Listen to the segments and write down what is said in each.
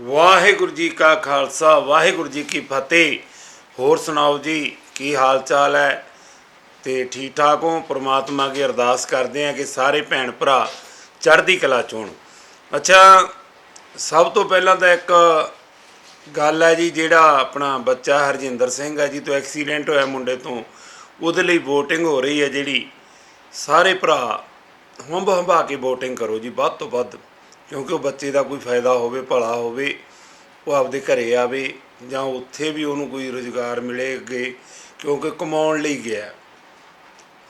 ਵਾਹਿਗੁਰੂ ਜੀ ਕਾ ਖਾਲਸਾ, ਵਾਹਿਗੁਰੂ ਜੀ ਕੀ ਫਤਿਹ। ਹੋਰ ਸੁਣਾਓ ਜੀ, ਕੀ ਹਾਲ ਚਾਲ ਹੈ? ਤੇ ਠੀਕ ਠਾਕ ਹੋ? ਪ੍ਰਮਾਤਮਾ ਅੱਗੇ ਅਰਦਾਸ ਕਰਦੇ ਆ ਕਿ ਸਾਰੇ ਭੈਣ ਭਰਾ ਚੜ੍ਹਦੀ ਕਲਾ ਚੋਣ ਅੱਛਾ, ਸਭ ਤੋਂ ਪਹਿਲਾਂ ਤਾਂ ਇੱਕ ਗੱਲ ਹੈ ਜੀ, ਜਿਹੜਾ ਆਪਣਾ ਬੱਚਾ ਹਰਜਿੰਦਰ ਸਿੰਘ ਹੈ ਜੀ, ਤੋਂ ਐਕਸੀਡੈਂਟ ਹੋਇਆ ਮੁੰਡੇ ਤੋਂ, ਉਹਦੇ ਲਈ VOTING ਹੋ ਰਹੀ ਹੈ ਜਿਹੜੀ। ਸਾਰੇ ਭਰਾ ਹੰਬ ਹੰਬਾ ਕੇ VOTING ਕਰੋ ਜੀ, ਵੱਧ ਤੋਂ ਵੱਧ। ਕਿਉਂਕਿ ਉਹ ਬੱਚੇ ਦਾ ਕੋਈ ਫਾਇਦਾ ਹੋਵੇ, ਭਲਾ ਹੋਵੇ, ਉਹ ਆਪਦੇ ਘਰੇ ਆਵੇ ਜਾਂ ਉੱਥੇ ਵੀ ਉਹਨੂੰ ਕੋਈ ਰੁਜ਼ਗਾਰ ਮਿਲੇ ਅੱਗੇ ਕਿਉਂਕਿ ਕਮਾਉਣ ਲਈ ਗਿਆ।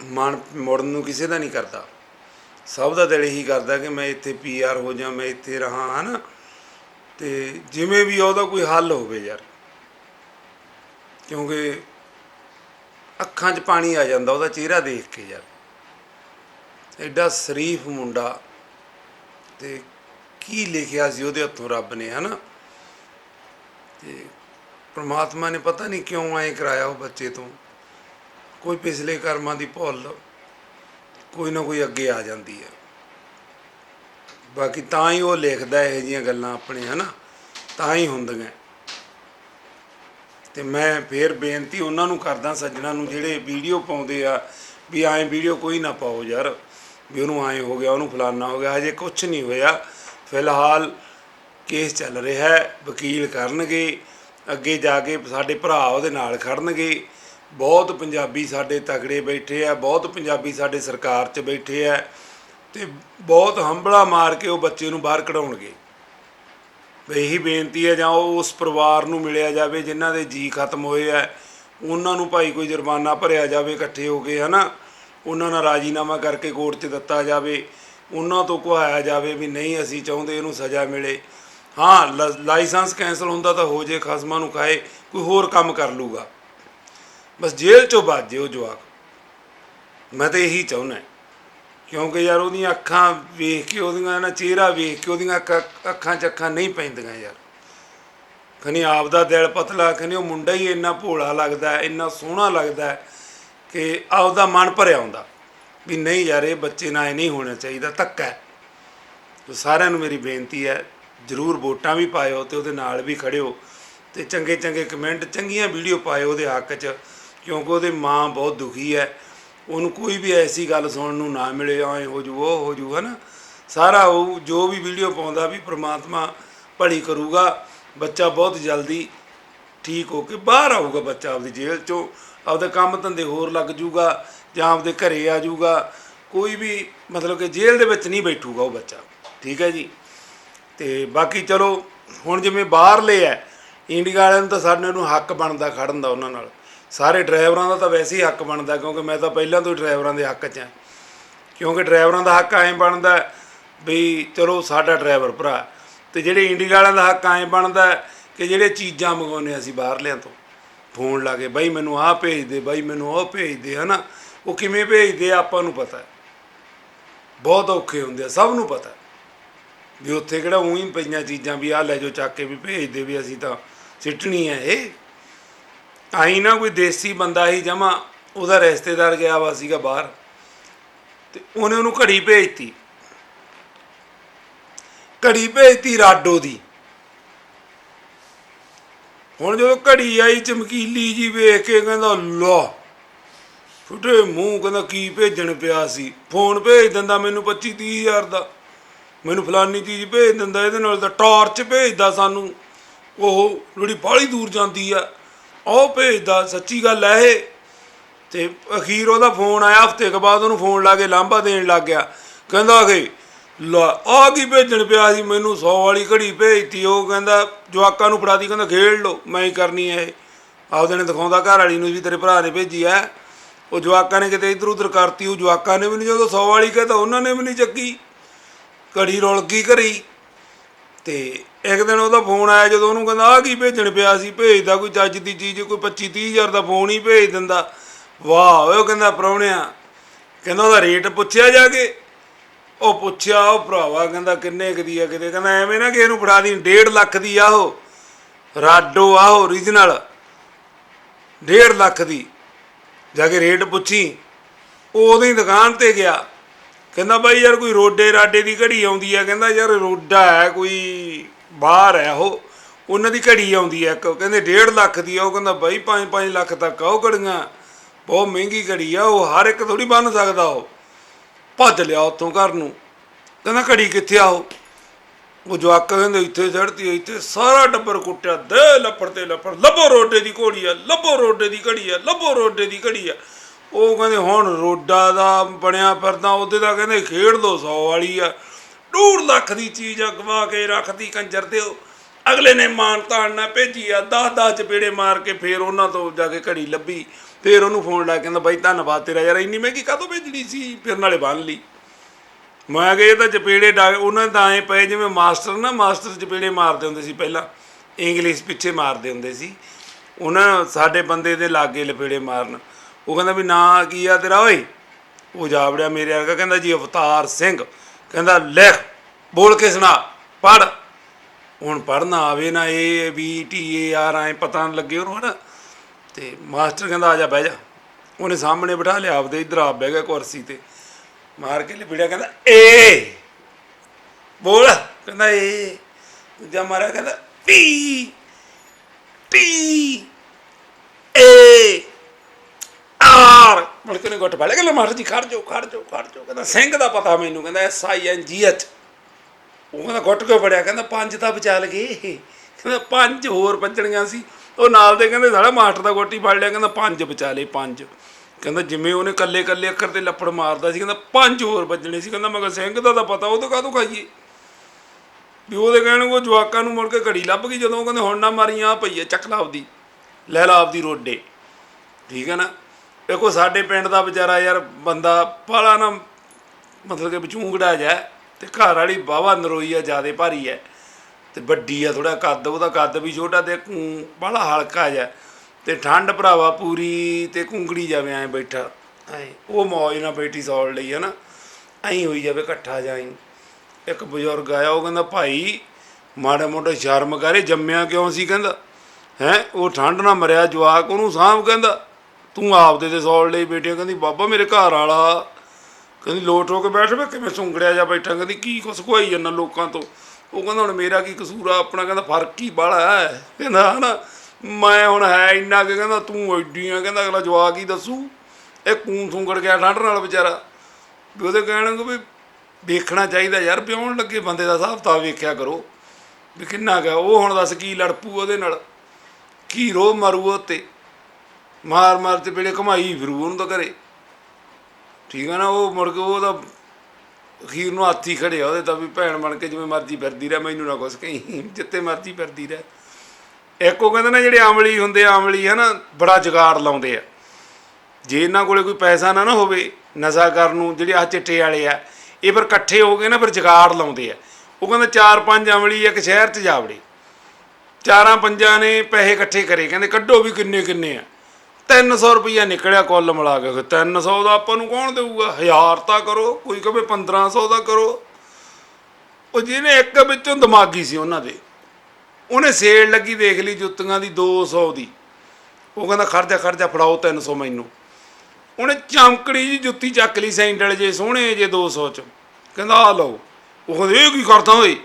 ਮਨ ਮੁੜਨ ਨੂੰ ਕਿਸੇ ਦਾ ਨਹੀਂ ਕਰਦਾ। ਸਭ ਦਾ ਦਿਲ ਇਹੀ ਕਰਦਾ ਕਿ ਮੈਂ ਇੱਥੇ ਪੀਆਰ ਹੋ ਜਾ ਮੈਂ ਇੱਥੇ ਰਹਾ, ਹਨਾ? ਤੇ ਜਿਵੇਂ ਵੀ ਉਹਦਾ ਕੋਈ ਹੱਲ ਹੋਵੇ ਯਾਰ। ਕਿਉਂਕਿ ਅੱਖਾਂ 'ਚ ਪਾਣੀ ਆ ਜਾਂਦਾ, ਉਹਦਾ ਚਿਹਰਾ ਦੇਖ ਕੇ ਯਾਰ। ਐਡਾ ਸ਼ਰੀਫ ਮੁੰਡਾ ਤੇ ਕੀ ਲਿਖਿਆ ਸੀ ਉਹਦੇ ਹੱਥੋਂ ਰੱਬ ਨੇ, ਹਨਾ? ਤੇ ਪ੍ਰਮਾਤਮਾ ਨੇ ਪਤਾ ਨਹੀਂ ਕਿਉਂ ਐਂ ਕਰਾਇਆ ਉਹ ਬੱਚੇ ਤੋਂ। ਕੋਈ ਪਿਛਲੇ ਕਰਮਾਂ ਦੀ ਭੁੱਲ, ਕੋਈ ਨਾ ਕੋਈ ਅੱਗੇ ਆ ਜਾਂਦੀ ਹੈ। ਬਾਕੀ ਤਾਂ ਹੀ ਉਹ ਲਿਖਦਾ ਇਹੋ ਜਿਹੀਆਂ ਗੱਲਾਂ ਆਪਣੇ, ਹਨਾ? ਤਾਂ ਹੀ ਹੁੰਦੀਆਂ। ਤੇ ਮੈਂ ਫੇਰ ਬੇਨਤੀ ਉਹਨਾਂ ਨੂੰ ਕਰਦਾ, ਸੱਜਣਾ ਨੂੰ ਜਿਹੜੇ ਵੀਡੀਓ ਪਾਉਂਦੇ ਆ, ਵੀ ਐਂ ਵੀਡੀਓ ਕੋਈ ਨਾ ਪਾਓ ਯਾਰ, ਵੀ ਉਹਨੂੰ ਐਂ ਹੋ ਗਿਆ, ਉਹਨੂੰ ਫਲਾਨਾ ਹੋ ਗਿਆ, ਹਜੇ ਕੁਝ ਨਹੀਂ ਹੋਇਆ। ਫਿਲਹਾਲ ਕੇਸ ਚੱਲ ਰਿਹਾ ਹੈ, ਵਕੀਲ ਕਰਨਗੇ, ਅੱਗੇ ਜਾ ਕੇ ਸਾਡੇ ਭਰਾ ਉਹਦੇ ਨਾਲ ਖੜਨਗੇ। ਬਹੁਤ ਪੰਜਾਬੀ ਸਾਡੇ ਤਗੜੇ ਬੈਠੇ ਆ, ਬਹੁਤ ਪੰਜਾਬੀ ਸਾਡੇ ਸਰਕਾਰ 'ਚ ਬੈਠੇ ਆ ਤੇ ਬਹੁਤ ਹੰਬਲਾ ਮਾਰ ਕੇ ਉਹ ਬੱਚੇ ਨੂੰ ਬਾਹਰ ਕਢਾਉਣਗੇ। ਇਹੀ ਬੇਨਤੀ ਹੈ ਜਾਂ ਉਹ ਉਸ ਪਰਿਵਾਰ ਨੂੰ ਮਿਲਿਆ ਜਾਵੇ ਜਿਨ੍ਹਾਂ ਦੇ ਜੀ ਖਤਮ ਹੋਏ ਆ, ਉਹਨਾਂ ਨੂੰ ਭਾਈ ਕੋਈ ਜੁਰਮਾਨਾ ਭਰਿਆ ਜਾਵੇ ਇਕੱਠੇ ਹੋ ਕੇ, ਹਨਾ? ਉਹਨਾਂ ਨਾਲ ਰਾਜੀਨਾਮਾ ਕਰਕੇ ਕੋਰਟ 'ਚ ਦਿੱਤਾ ਜਾਵੇ। ਉਹਨਾਂ ਤੋਂ ਕਹਾਇਆ ਜਾਵੇ ਵੀ ਨਹੀਂ ਅਸੀਂ ਚਾਹੁੰਦੇ ਇਹਨੂੰ ਸਜ਼ਾ ਮਿਲੇ। ਹਾਂ, ਲ- ਲਾਇਸੈਂਸ ਕੈਂਸਲ ਹੁੰਦਾ ਤਾਂ ਹੋ ਜੇ ਖਸਮਾਂ ਨੂੰ ਖਾਏ, ਕੋਈ ਹੋਰ ਕੰਮ ਕਰ ਲੂਗਾ। ਬਸ ਜੇਲ੍ਹ ਚੋਂ ਬਚ ਜੇ ਉਹ ਜਵਾਕ। ਮੈਂ ਤਾਂ ਇਹੀ ਚਾਹੁੰਦਾ। ਕਿਉਂਕਿ ਯਾਰ ਉਹਦੀਆਂ ਅੱਖਾਂ ਵੇਖ ਕੇ ਉਹਦੀਆਂ, ਨਾ ਚਿਹਰਾ ਵੇਖ ਕੇ ਉਹਦੀਆਂ ਅੱਖਾਂ- ਅੱਖਾਂ 'ਚ ਅੱਖਾਂ ਨਹੀਂ ਪੈਂਦੀਆਂ ਯਾਰ। ਖਨੀ ਆਪ ਦਾ ਦਿਲ ਪਤਲਾ, ਖਨੀ ਉਹ ਮੁੰਡਾ ਹੀ ਇੰਨਾ ਭੋਲਾ ਲੱਗਦਾ, ਇੰਨਾ ਸੋਹਣਾ ਲੱਗਦਾ ਹੈ ਕਿ ਆਪਦਾ ਮਨ ਭਰਿਆ ਹੁੰਦਾ। ਵੀ ਨਹੀਂ ਯਾਰ, ਇਹ ਬੱਚੇ ਨਾਲ ਇਹ ਨਹੀਂ ਹੋਣਾ ਚਾਹੀਦਾ, ਧੱਕਾ ਹੈ। ਸਾਰਿਆਂ ਨੂੰ ਮੇਰੀ ਬੇਨਤੀ ਹੈ, ਜਰੂਰ ਵੋਟਾਂ ਵੀ ਪਾਇਓ ਤੇ ਉਹਦੇ ਨਾਲ ਵੀ ਖੜਿਓ ਤੇ ਚੰਗੇ ਚੰਗੇ ਕਮੈਂਟ, ਚੰਗੀਆਂ ਵੀਡੀਓ ਪਾਇਓ ਉਹਦੇ ਹੱਕ 'ਚ, ਕਿਉਂਕਿ ਉਹਦੇ ਮਾਂ ਬਹੁਤ ਦੁਖੀ ਹੈ। ਉਹਨੂੰ ਕੋਈ ਵੀ ਐਸੀ ਗੱਲ ਸੁਣਨ ਨੂੰ ਨਾ ਮਿਲੇ, ਐ ਹੋ ਜੂ, ਉਹ ਹੋ ਜੂ, ਹਨਾ। ਸਾਰਾ ਉਹ ਜੋ ਵੀ ਵੀਡੀਓ ਪਾਉਂਦਾ ਵੀ ਪ੍ਰਮਾਤਮਾ ਭਲੀ ਕਰੂਗਾ, ਬੱਚਾ ਬਹੁਤ ਜਲਦੀ ਠੀਕ ਹੋ ਕੇ ਬਾਹਰ ਆਊਗਾ ਬੱਚਾ ਆਪਦੀ ਜੇਲ੍ਹ ਚੋਂ, ਆਪਦੇ ਕੰਮ ਧੰਦੇ ਹੋਰ ਲੱਗ ਜੂਗਾ। ਜਾਂ ਆਪਦੇ ਘਰੇ ਆ ਜੂਗਾ ਕੋਈ ਵੀ ਮਤਲਬ ਕਿ ਜੇਲ੍ਹ ਦੇ ਵਿੱਚ ਨਹੀਂ ਬੈਠੂਗਾ ਉਹ ਬੱਚਾ। ਠੀਕ ਹੈ ਜੀ? ਤੇ ਬਾਕੀ ਚਲੋ, ਹੁਣ ਜਿਵੇਂ ਬਾਹਰਲੇ ਐ, ਇੰਡੀਆ ਵਾਲਿਆਂ ਨੂੰ ਤਾਂ ਸਾਡੇ ਨੂੰ ਹੱਕ ਬਣਦਾ ਖੜਨ ਦਾ ਉਹਨਾਂ ਨਾਲ। ਸਾਰੇ ਡਰਾਈਵਰਾਂ ਦਾ ਤਾਂ ਵੈਸੇ ਹੀ ਹੱਕ ਬਣਦਾ, ਕਿਉਂਕਿ ਮੈਂ ਤਾਂ ਪਹਿਲਾਂ ਤੋਂ ਹੀ ਡਰਾਈਵਰਾਂ ਦੇ ਹੱਕ 'ਚ ਆ। ਕਿਉਂਕਿ ਡਰਾਈਵਰਾਂ ਦਾ ਹੱਕ ਐਂ ਬਣਦਾ ਵੀ ਚਲੋ ਸਾਡਾ ਡਰਾਈਵਰ ਭਰਾ, ਤੇ ਜਿਹੜੇ ਇੰਡੀਆ ਵਾਲਿਆਂ ਦਾ ਹੱਕ ਐਂ ਬਣਦਾ ਕਿ ਜਿਹੜੇ ਚੀਜ਼ਾਂ ਮੰਗਾਉਂਦੇ ਅਸੀਂ ਬਾਹਰਲਿਆਂ ਤੋਂ। ਫੋਨ ਲਾ ਕੇ, ਬਾਈ ਮੈਨੂੰ ਆਹ ਭੇਜ ਦੇ, ਬਾਈ ਮੈਨੂੰ ਉਹ ਭੇਜ ਦੇ, ਹਨਾ? ਉਹ ਕਿਵੇਂ ਭੇਜਦੇ ਆ ਆਪਾਂ ਨੂੰ ਪਤਾ। ਬਹੁਤ ਔਖੇ ਹੁੰਦੇ ਆ, ਸਭ ਨੂੰ ਪਤਾ। ਵੀ ਉੱਥੇ ਕਿਹੜਾ ਉਹੀ ਪਈਆਂ ਚੀਜ਼ਾਂ ਵੀ ਆਹ ਲੈ ਜੋ ਚੱਕ ਕੇ ਵੀ ਭੇਜਦੇ ਵੀ ਅਸੀਂ ਤਾਂ ਸਿੱਟਣੀ ਹੈ ਇਹ। ਆਈ ਨਾ ਕੋਈ ਦੇਸੀ ਬੰਦਾ ਹੀ ਜਮਾ ਉਹਦਾ ਰਿਸ਼ਤੇਦਾਰ ਗਿਆ ਵਾ ਸੀਗਾ ਬਾਹਰ ਤੇ ਉਹਨੇ ਉਹਨੂੰ ਘੜੀ ਭੇਜਤੀ। ਘੜੀ ਭੇਜਤੀ ਰਾਡੋ ਦੀ। ਹੁਣ ਜਦੋਂ ਘੜੀ ਆਈ ਚਮਕੀਲੀ ਜੀ ਵੇਖ ਕੇ ਕਹਿੰਦਾ ਲੋ ਫੁੱਟੇ ਮੂੰਹ ਕਹਿੰਦਾ ਕੀ ਭੇਜਣ ਪਿਆ ਸੀ? ਫੋਨ ਭੇਜ ਦਿੰਦਾ ਮੈਨੂੰ 25 30 ਹਜ਼ਾਰ ਦਾ। ਮੈਨੂੰ ਫਲਾਨੀ ਚੀਜ਼ ਭੇਜ ਦਿੰਦਾ, ਇਹਦੇ ਨਾਲ ਤਾਂ ਟਾਰਚ ਭੇਜਦਾ ਸਾਨੂੰ। ਉਹ ਜਿਹੜੀ ਬਾਹਲੀ ਦੂਰ ਜਾਂਦੀ ਆ, ਉਹ ਭੇਜਦਾ, ਸੱਚੀ ਗੱਲ ਹੈ ਇਹ। ਤੇ ਅਖੀਰ ਉਹਦਾ ਫੋਨ ਆਇਆ, ਹਫ਼ਤੇ ਕੁ ਬਾਅਦ ਉਹਨੂੰ ਫੋਨ ਲਾ ਕੇ ਲਾਂਭਾ ਦੇਣ ਲੱਗ ਗਿਆ। ਕਹਿੰਦਾ ਕਿ ਆ ਕੀ ਭੇਜਣ ਪਿਆ ਸੀ? ਮੈਨੂੰ 100 ਵਾਲੀ ਘੜੀ ਭੇਜਤੀ। ਉਹ ਕਹਿੰਦਾ, ਜਵਾਕਾਂ ਨੂੰ ਫੜਾਤੀ ਕਹਿੰਦਾ ਖੇਡ ਲੋ ਮੈਂ ਹੀ ਕਰਨੀ ਹੈ ਇਹ। ਆਪਦੇ ਨੇ ਦਿਖਾਉਂਦਾ, ਘਰ ਵਾਲੀ ਨੂੰ ਵੀ ਤੇਰੇ ਭਰਾ ਨੇ ਭੇਜੀ ਐ। ਉਹ ਜਵਾਕਾਂ ਨੇ ਕਿਤੇ ਇਧਰ ਉਧਰ ਕਰਤੀ, ਉਹ ਜਵਾਕਾਂ ਨੇ ਵੀ ਨਹੀਂ, ਜਦੋਂ 100 ਵਾਲੀ ਕਹਤਾ ਉਹਨਾਂ ਨੇ ਵੀ ਨਹੀਂ ਚੱਕੀ। ਘੜੀ ਰੁਲ ਗਈ ਘਰੀ ਤੇ ਇੱਕ ਦਿਨ ਉਹਦਾ ਫੋਨ ਆਇਆ, ਜਦੋਂ ਉਹਨੂੰ ਕਹਿੰਦਾ ਆ ਕੀ ਭੇਜਣ ਪਿਆ ਸੀ? ਭੇਜਦਾ ਕੋਈ ਚੱਜ ਦੀ ਚੀਜ਼, ਕੋਈ 25 30 ਹਜ਼ਾਰ ਦਾ ਫੋਨ ਹੀ ਭੇਜ ਦਿੰਦਾ। ਵਾਹ, ਓਏ, ਉਹ ਕਹਿੰਦਾ, ਪ੍ਰਾਹੁਣਿਆ, ਕਹਿੰਦਾ ਉਹਦਾ ਰੇਟ ਪੁੱਛਿਆ ਜਾ ਕੇ। ਉਹ ਪੁੱਛਿਆ, ਉਹ ਭਰਾਵਾ ਕਹਿੰਦਾ, ਕਿੰਨੇ ਕੁ ਦੀ ਆ ਕਿਤੇ? ਕਹਿੰਦਾ, ਐਵੇਂ ਨਾ ਕਿਸੇ ਨੂੰ ਫੜਾ ਦੀ 1.5 ਲੱਖ ਦੀ ਆ ਉਹ। ਰਾਡੋ ਆ ਉਹ ਓਰੀਜਨਲ 1.5 ਲੱਖ ਦੀ। ਜਾ ਕੇ ਰੇਟ ਪੁੱਛੀ, ਉਹ ਉਹਦੀ ਦੁਕਾਨ ਤੇ ਗਿਆ। ਕਹਿੰਦਾ ਬਾਈ ਯਾਰ ਕੋਈ ਰੋਡੇ ਰਾਡੇ ਦੀ ਘੜੀ ਆਉਂਦੀ ਆ। ਕਹਿੰਦਾ ਯਾਰ ਰੋਡਾ ਹੈ, ਕੋਈ ਬਾਹਰ ਹੈ ਉਹ। ਉਹਨਾਂ ਦੀ ਘੜੀ ਆਉਂਦੀ ਹੈ ਇੱਕ। ਕਹਿੰਦੇ 1.5 ਲੱਖ ਦੀ ਆ। ਉਹ ਕਹਿੰਦਾ ਬਾਈ 5-5 ਲੱਖ ਤੱਕ ਆ ਉਹ ਘੜੀਆਂ। ਬਹੁਤ ਮਹਿੰਗੀ ਘੜੀ ਆ। ਉਹ ਹਰ ਇੱਕ ਥੋੜੀ ਬੰਨ ਸਕਦਾ ਉਹ। ਭੱਜ ਲਿਆ ਉੱਥੋਂ ਘਰ ਨੂੰ। ਕਹਿੰਦਾ ਘੜੀ ਕਿੱਥੇ ਆ ਉਹ? ਉਹ ਜਵਾਕ ਕਹਿੰਦੇ ਇੱਥੇ ਚੜਤੀ ਇੱਥੇ ਸਾਰਾ ਟੱਬਰ ਕੁੱਟਿਆ, ਦੇ ਲੱਪੜ ਤੇ ਲੱਪੜ ਲੱਭੋ ਰੋਡੇ ਦੀ ਘੋੜੀ ਆ, ਲੱਭੋ ਰੋਡੇ ਦੀ ਘੜੀ ਆ, ਲੱਭੋ ਰੋਡੇ ਦੀ ਘੜੀ ਆ। ਉਹ ਕਹਿੰਦੇ ਹੁਣ ਰੋਡਾ ਦਾ ਬਣਿਆ ਪਰਦਾ ਉਹਦੇ ਦਾ ਕਹਿੰਦੇ ਖੇਡ ਦੋ 100 ਵਾਲੀ ਆ। ਡੂਢ ਲੱਖ ਦੀ ਚੀਜ਼ ਆ, ਗਵਾ ਕੇ ਰੱਖਦੀ, ਕੰਜਰ ਦੇ ਉਹ ਅਗਲੇ ਨੇ ਮਾਨ ਤਾਣ ਨਾ ਭੇਜੀ ਆ 10 10 ਚਪੇੜੇ ਮਾਰ ਕੇ ਫੇਰ ਉਹਨਾਂ ਤੋਂ ਜਾ ਕੇ ਘੜੀ ਲੱਭੀ। ਫੇਰ ਉਹਨੂੰ ਫੋਨ ਲਾ ਕੇ ਕਹਿੰਦਾ, ਬਾਈ ਧੰਨਵਾਦ ਤੇਰਾ ਯਾਰ, ਇੰਨੀ ਮਹਿੰਗੀ ਕਾਹਤੋਂ ਭੇਜਣੀ ਸੀ? ਫਿਰ ਨਾਲੇ ਬੰਨ ਲਈ। ਮੈਂ ਕਿਹਾ ਇਹ ਤਾਂ ਚਪੇੜੇ ਡਾ ਉਹਨਾਂ ਤਾਂ ਐ ਪਏ ਜਿਵੇਂ ਮਾਸਟਰ ਨਾ, ਮਾਸਟਰ ਚਪੇੜੇ ਮਾਰਦੇ ਹੁੰਦੇ ਸੀ ਪਹਿਲਾਂ ਇੰਗਲਿਸ਼ ਪਿੱਛੇ ਮਾਰਦੇ ਹੁੰਦੇ ਸੀ। ਉਹਨਾਂ ਸਾਡੇ ਬੰਦੇ ਦੇ ਲਾਗੇ ਲਪੇੜੇ ਮਾਰਨ। ਉਹ ਕਹਿੰਦਾ ਵੀ ਨਾ ਕੀ ਆ ਤੇਰਾ ਓਏ? ਉਹ ਜਾਵੜਿਆ ਮੇਰੇ ਵਰਗਾ, ਕਹਿੰਦਾ ਜੀ ਅਵਤਾਰ ਸਿੰਘ। ਕਹਿੰਦਾ ਲਿਖ, ਬੋਲ ਕੇ ਸੁਣਾ ਪੜ ਹੁਣ ਪੜਨਾ ਆਵੇ ਨਾ A B T A R ਐ ਪਤਾ ਨਾ ਲੱਗੇ ਉਹਨੂੰ ਹਨਾ। ਤੇ ਮਾਸਟਰ ਕਹਿੰਦਾ ਆ ਜਾ ਬਹਿ ਜਾ। ਉਹਨੇ ਸਾਹਮਣੇ ਬਿਠਾ ਲਿਆ, ਆਪਦੇ ਇਧਰ ਆਪ ਬਹਿ ਗਿਆ ਕੁਰਸੀ ਤੇ। ਮਾਰ ਕੇ ਲਿਬੜਿਆ, ਕਹਿੰਦਾ, ਏ! ਬੋਲ, ਕਹਿੰਦਾ, ਏ! ਦੂਜਾ ਮਾਰਿਆ, ਕਹਿੰਦਾ, ਪੀ! T A! ਆਰ! ਮੁੜ ਕੇ ਨੇ ਗੁੱਟ ਫੜ ਲਿਆ, ਕਹਿੰਦਾ ਮਾਸਟਰ ਜੀ, ਖੜ ਜਾਓ ਖੜ ਜਾਓ ਖੜ ਜਾਓ। ਕਹਿੰਦਾ, ਸਿੰਘ ਦਾ ਪਤਾ ਮੈਨੂੰ, ਕਹਿੰਦਾ, ਐਸ ਆਈ ਐਨ ਜੀ ਐਚ। ਉਹ ਕਹਿੰਦਾ, ਗੁੱਟ ਕਿਉਂ ਫੜਿਆ, ਕਹਿੰਦਾ, ਪੰਜ ਤਾਂ ਬਚਾ ਲਗੇ। ਕਹਿੰਦਾ, ਪੰਜ ਹੋਰ ਵੱਜਣੀਆਂ ਸੀ। ਉਹ ਨਾਲ ਦੇ ਕਹਿੰਦੇ, ਸਾਲਾ, ਮਾਸਟਰ ਦਾ ਗੋਟੀ ਫੜ ਲਿਆ, ਕਹਿੰਦਾ, ਪੰਜ ਬਚਾ ਲਏ, ਪੰਜ। ਕਹਿੰਦਾ ਜਿਵੇਂ ਉਹਨੇ ਕੱਲੇ ਕੱਲੇ ਅੱਖਰ ਤੇ ਲੱਪੜ ਮਾਰਦਾ ਸੀ, ਕਹਿੰਦਾ ਪੰਜ ਹੋਰ ਵੱਜਣੇ ਸੀ, ਕਹਿੰਦਾ ਮਗਰ ਸਿੰਘ ਦਾ ਤਾਂ ਪਤਾ, ਉਹ ਤਾਂ ਕਾਹਤੋਂ ਖਾਈਏ? ਵੀ ਉਹਦੇ ਕਹਿਣ ਕੋ ਜਵਾਕਾਂ ਨੂੰ ਮੁੜ ਕੇ ਘੜੀ ਲੱਭ ਗਈ ਜਦੋਂ ਉਹ ਕਹਿੰਦੇ ਹੁਣ ਨਾ ਮਾਰੀ ਆ ਪਈ ਐ ਚੱਕ ਲਾ ਆਪਦੀ, ਲੈ ਲਾ ਆਪਦੀ ਰੋਡੇ। ਠੀਕ ਹੈ ਨਾ? ਦੇਖੋ ਸਾਡੇ ਪਿੰਡ ਦਾ ਵਿਚਾਰਾ ਯਾਰ ਬੰਦਾ ਪਾਲਾ ਨਾ, ਮਤਲਬ ਕਿ ਵਿਚੂੰਗੜਾ ਜਾ ਤੇ ਘਰ ਵਾਲੀ ਬਾਵਾ ਨਰੋਈ ਆ, ਜਿਆਦੇ ਭਾਰੀ ਹੈ। ਤੇ ਵੱਡੀ ਆ ਥੋੜਾ ਕੱਦ, ਉਹਦਾ ਕੱਦ ਵੀ ਛੋਟਾ ਤੇ ਬਾਲਾ ਹਲਕਾ ਜਾ ਤੇ ਠੰਡ ਭਰਾਵਾ ਪੂਰੀ ਤੇ ਕੁੰਗੜੀ ਜਾਵੇ ਐ ਬੈਠਾ। ਐ, ਉਹ ਮੌਜ ਨਾਲ ਬੈਠੀ ਸੌਲ ਲਈ ਹੈ ਨਾ। ਐਂ ਹੋਈ ਜਾਵੇ ਇਕੱਠਾ ਜਾਈ। ਇੱਕ ਬਜ਼ੁਰਗ ਆਇਆ, ਉਹ ਕਹਿੰਦਾ, ਭਾਈ, ਮਾੜਾ ਮੋਟਾ ਸ਼ਰਮ ਕਰੇ, ਜੰਮਿਆ ਕਿਉਂ ਸੀ? ਕਹਿੰਦਾ, ਹੈ, ਉਹ ਠੰਡ ਨਾਲ ਮਰਿਆ, ਜਵਾਕ ਉਹਨੂੰ ਸਾਂਭ ਕਹਿੰਦਾ। ਤੂੰ ਆਪਦੇ ਤੇ ਸੌਲ ਲਈ ਬੈਠੀ ਕਹਿੰਦੀ, ਬਾਬਾ, ਮੇਰੇ ਘਰ ਵਾਲਾ। ਕਹਿੰਦੀ, ਲੋਟ ਹੋ ਕੇ ਬੈਠ ਵੇ, ਕਿਵੇਂ ਸੁੰਗੜਿਆ ਜਾ ਬੈਠਾ? ਕਹਿੰਦੀ, ਕੀ ਕੁਛ ਖਵਾਈ ਜਾਂਦਾ ਲੋਕਾਂ ਤੋਂ? ਉਹ ਕਹਿੰਦਾ, ਹੁਣ ਮੇਰਾ ਕੀ ਕਸੂਰ ਆ? ਆਪਣਾ ਕਹਿੰਦਾ, ਫ਼ਰਕ ਹੀ ਬਾਲਾ ਹੈ। ਕਹਿੰਦਾ, ਹਨਾ? ਮੈਂ ਹੁਣ ਹੈ ਇੰਨਾ ਕਿ ਕਹਿੰਦਾ, ਤੂੰ ਐਡੀ ਕਹਿੰਦਾ, ਅਗਲਾ ਜਵਾਕ ਹੀ ਦੱਸੂ। ਇਹ ਕੂੰ ਸੁੰਗੜ ਗਿਆ ਠੰਡ ਨਾਲ ਵਿਚਾਰਾ। ਵੀ ਉਹਦੇ ਕਹਿਣਗੇ ਵੀ ਵੇਖਣਾ ਚਾਹੀਦਾ ਯਾਰ ਪਿਉਣ ਲੱਗੇ ਬੰਦੇ ਦਾ ਹਿਸਾਬ ਤਾਂ ਵੇਖਿਆ ਕਰੋ। ਵੀ ਕਿੰਨਾ ਗਿਆ ਉਹ ਹੁਣ ਦੱਸ ਕੀ ਲੜਪੂ ਉਹਦੇ ਨਾਲ। ਕੀ ਰੋ ਮਰੂ ਉਹ ਤੇ ਮਾਰ ਮਾਰ ਤੇ ਵੇਲੇ ਕਮਾਈ ਫਿਰੂ ਉਹਨੂੰ ਤਾਂ ਘਰੇ। ਠੀਕ ਹੈ ਨਾ, ਉਹ ਮੁੜ ਕੇ ਉਹਦਾ ਅਖੀਰ ਨੂੰ ਹੱਥੀ ਖੜਿਆ ਉਹਦੇ ਤਾਂ ਵੀ ਭੈਣ ਬਣ ਕੇ ਜਿਵੇਂ ਮਰਜ਼ੀ ਫਿਰਦੀ ਰਹਿ, ਮੈਨੂੰ ਨਾ ਕੁਛ ਕਹੀਂ, ਜਿੱਤੇ ਮਰਜ਼ੀ ਫਿਰਦੀ ਰਹਿ। ਇੱਕ ਉਹ ਕਹਿੰਦੇ ਨਾ ਜਿਹੜੇ ਆਮਲੀ ਹੁੰਦੇ ਆ ਆਮਲੀ ਹੈ ਨਾ ਬੜਾ ਜਗਾੜ ਲਾਉਂਦੇ ਆ। ਜੇ ਇਹਨਾਂ ਕੋਲੇ ਕੋਈ ਪੈਸਾ ਨਾ ਨਾ ਹੋਵੇ, ਨਸ਼ਾ ਕਰਨ ਨੂੰ, ਜਿਹੜੇ ਆ ਚਿੱਟੇ ਵਾਲੇ ਆ, ਇਹ ਫਿਰ ਇਕੱਠੇ ਹੋ ਕੇ ਨਾ ਫਿਰ ਜਗਾੜ ਲਾਉਂਦੇ ਆ। ਉਹ ਕਹਿੰਦਾ ਚਾਰ ਪੰਜ ਆਮਲੀ ਇੱਕ ਸ਼ਹਿਰ 'ਚ ਜਾਵੜੇ। ਚਾਰਾਂ ਪੰਜਾਂ ਨੇ ਪੈਸੇ ਇਕੱਠੇ ਕਰੇ, ਕਹਿੰਦੇ ਕੱਢੋ ਵੀ ਕਿੰਨੇ ਕਿੰਨੇ ਆ। 300 ਰੁਪਈਆ ਨਿਕਲਿਆ ਕੁੱਲ ਮਿਲਾ ਕੇ 300 ਦਾ ਆਪਾਂ ਨੂੰ ਕੌਣ ਦੇਊਗਾ? ਹਜ਼ਾਰ ਤਾਂ ਕਰੋ, ਕੋਈ ਕਹੇ 1500 ਦਾ ਕਰੋ। ਉਹ ਜਿਹਨੇ ਇੱਕ ਵਿੱਚੋਂ ਦਿਮਾਗੀ ਸੀ ਉਹਨਾਂ ਦੇ। ਉਹਨੇ ਸੇਲ ਲੱਗੀ ਦੇਖ ਲਈ ਜੁੱਤੀਆਂ ਦੀ 200 ਦੀ। ਉਹ ਕਹਿੰਦਾ ਖਰਚਾ ਖਰਚਾ ਫੜਾਓ 300 ਮੈਨੂੰ। ਉਹਨੇ ਚਮਕੜੀ ਜੀ ਜੁੱਤੀ ਚੱਕ ਲਈ ਸੈਂਡਲ ਜੇ ਸੋਹਣੇ ਜੇ 200 ਚ। ਕਹਿੰਦਾ ਆ ਲਓ। ਉਹ ਕਹਿੰਦਾ, ਇਹ ਕੀ ਕਰਦਾ ਓਏ?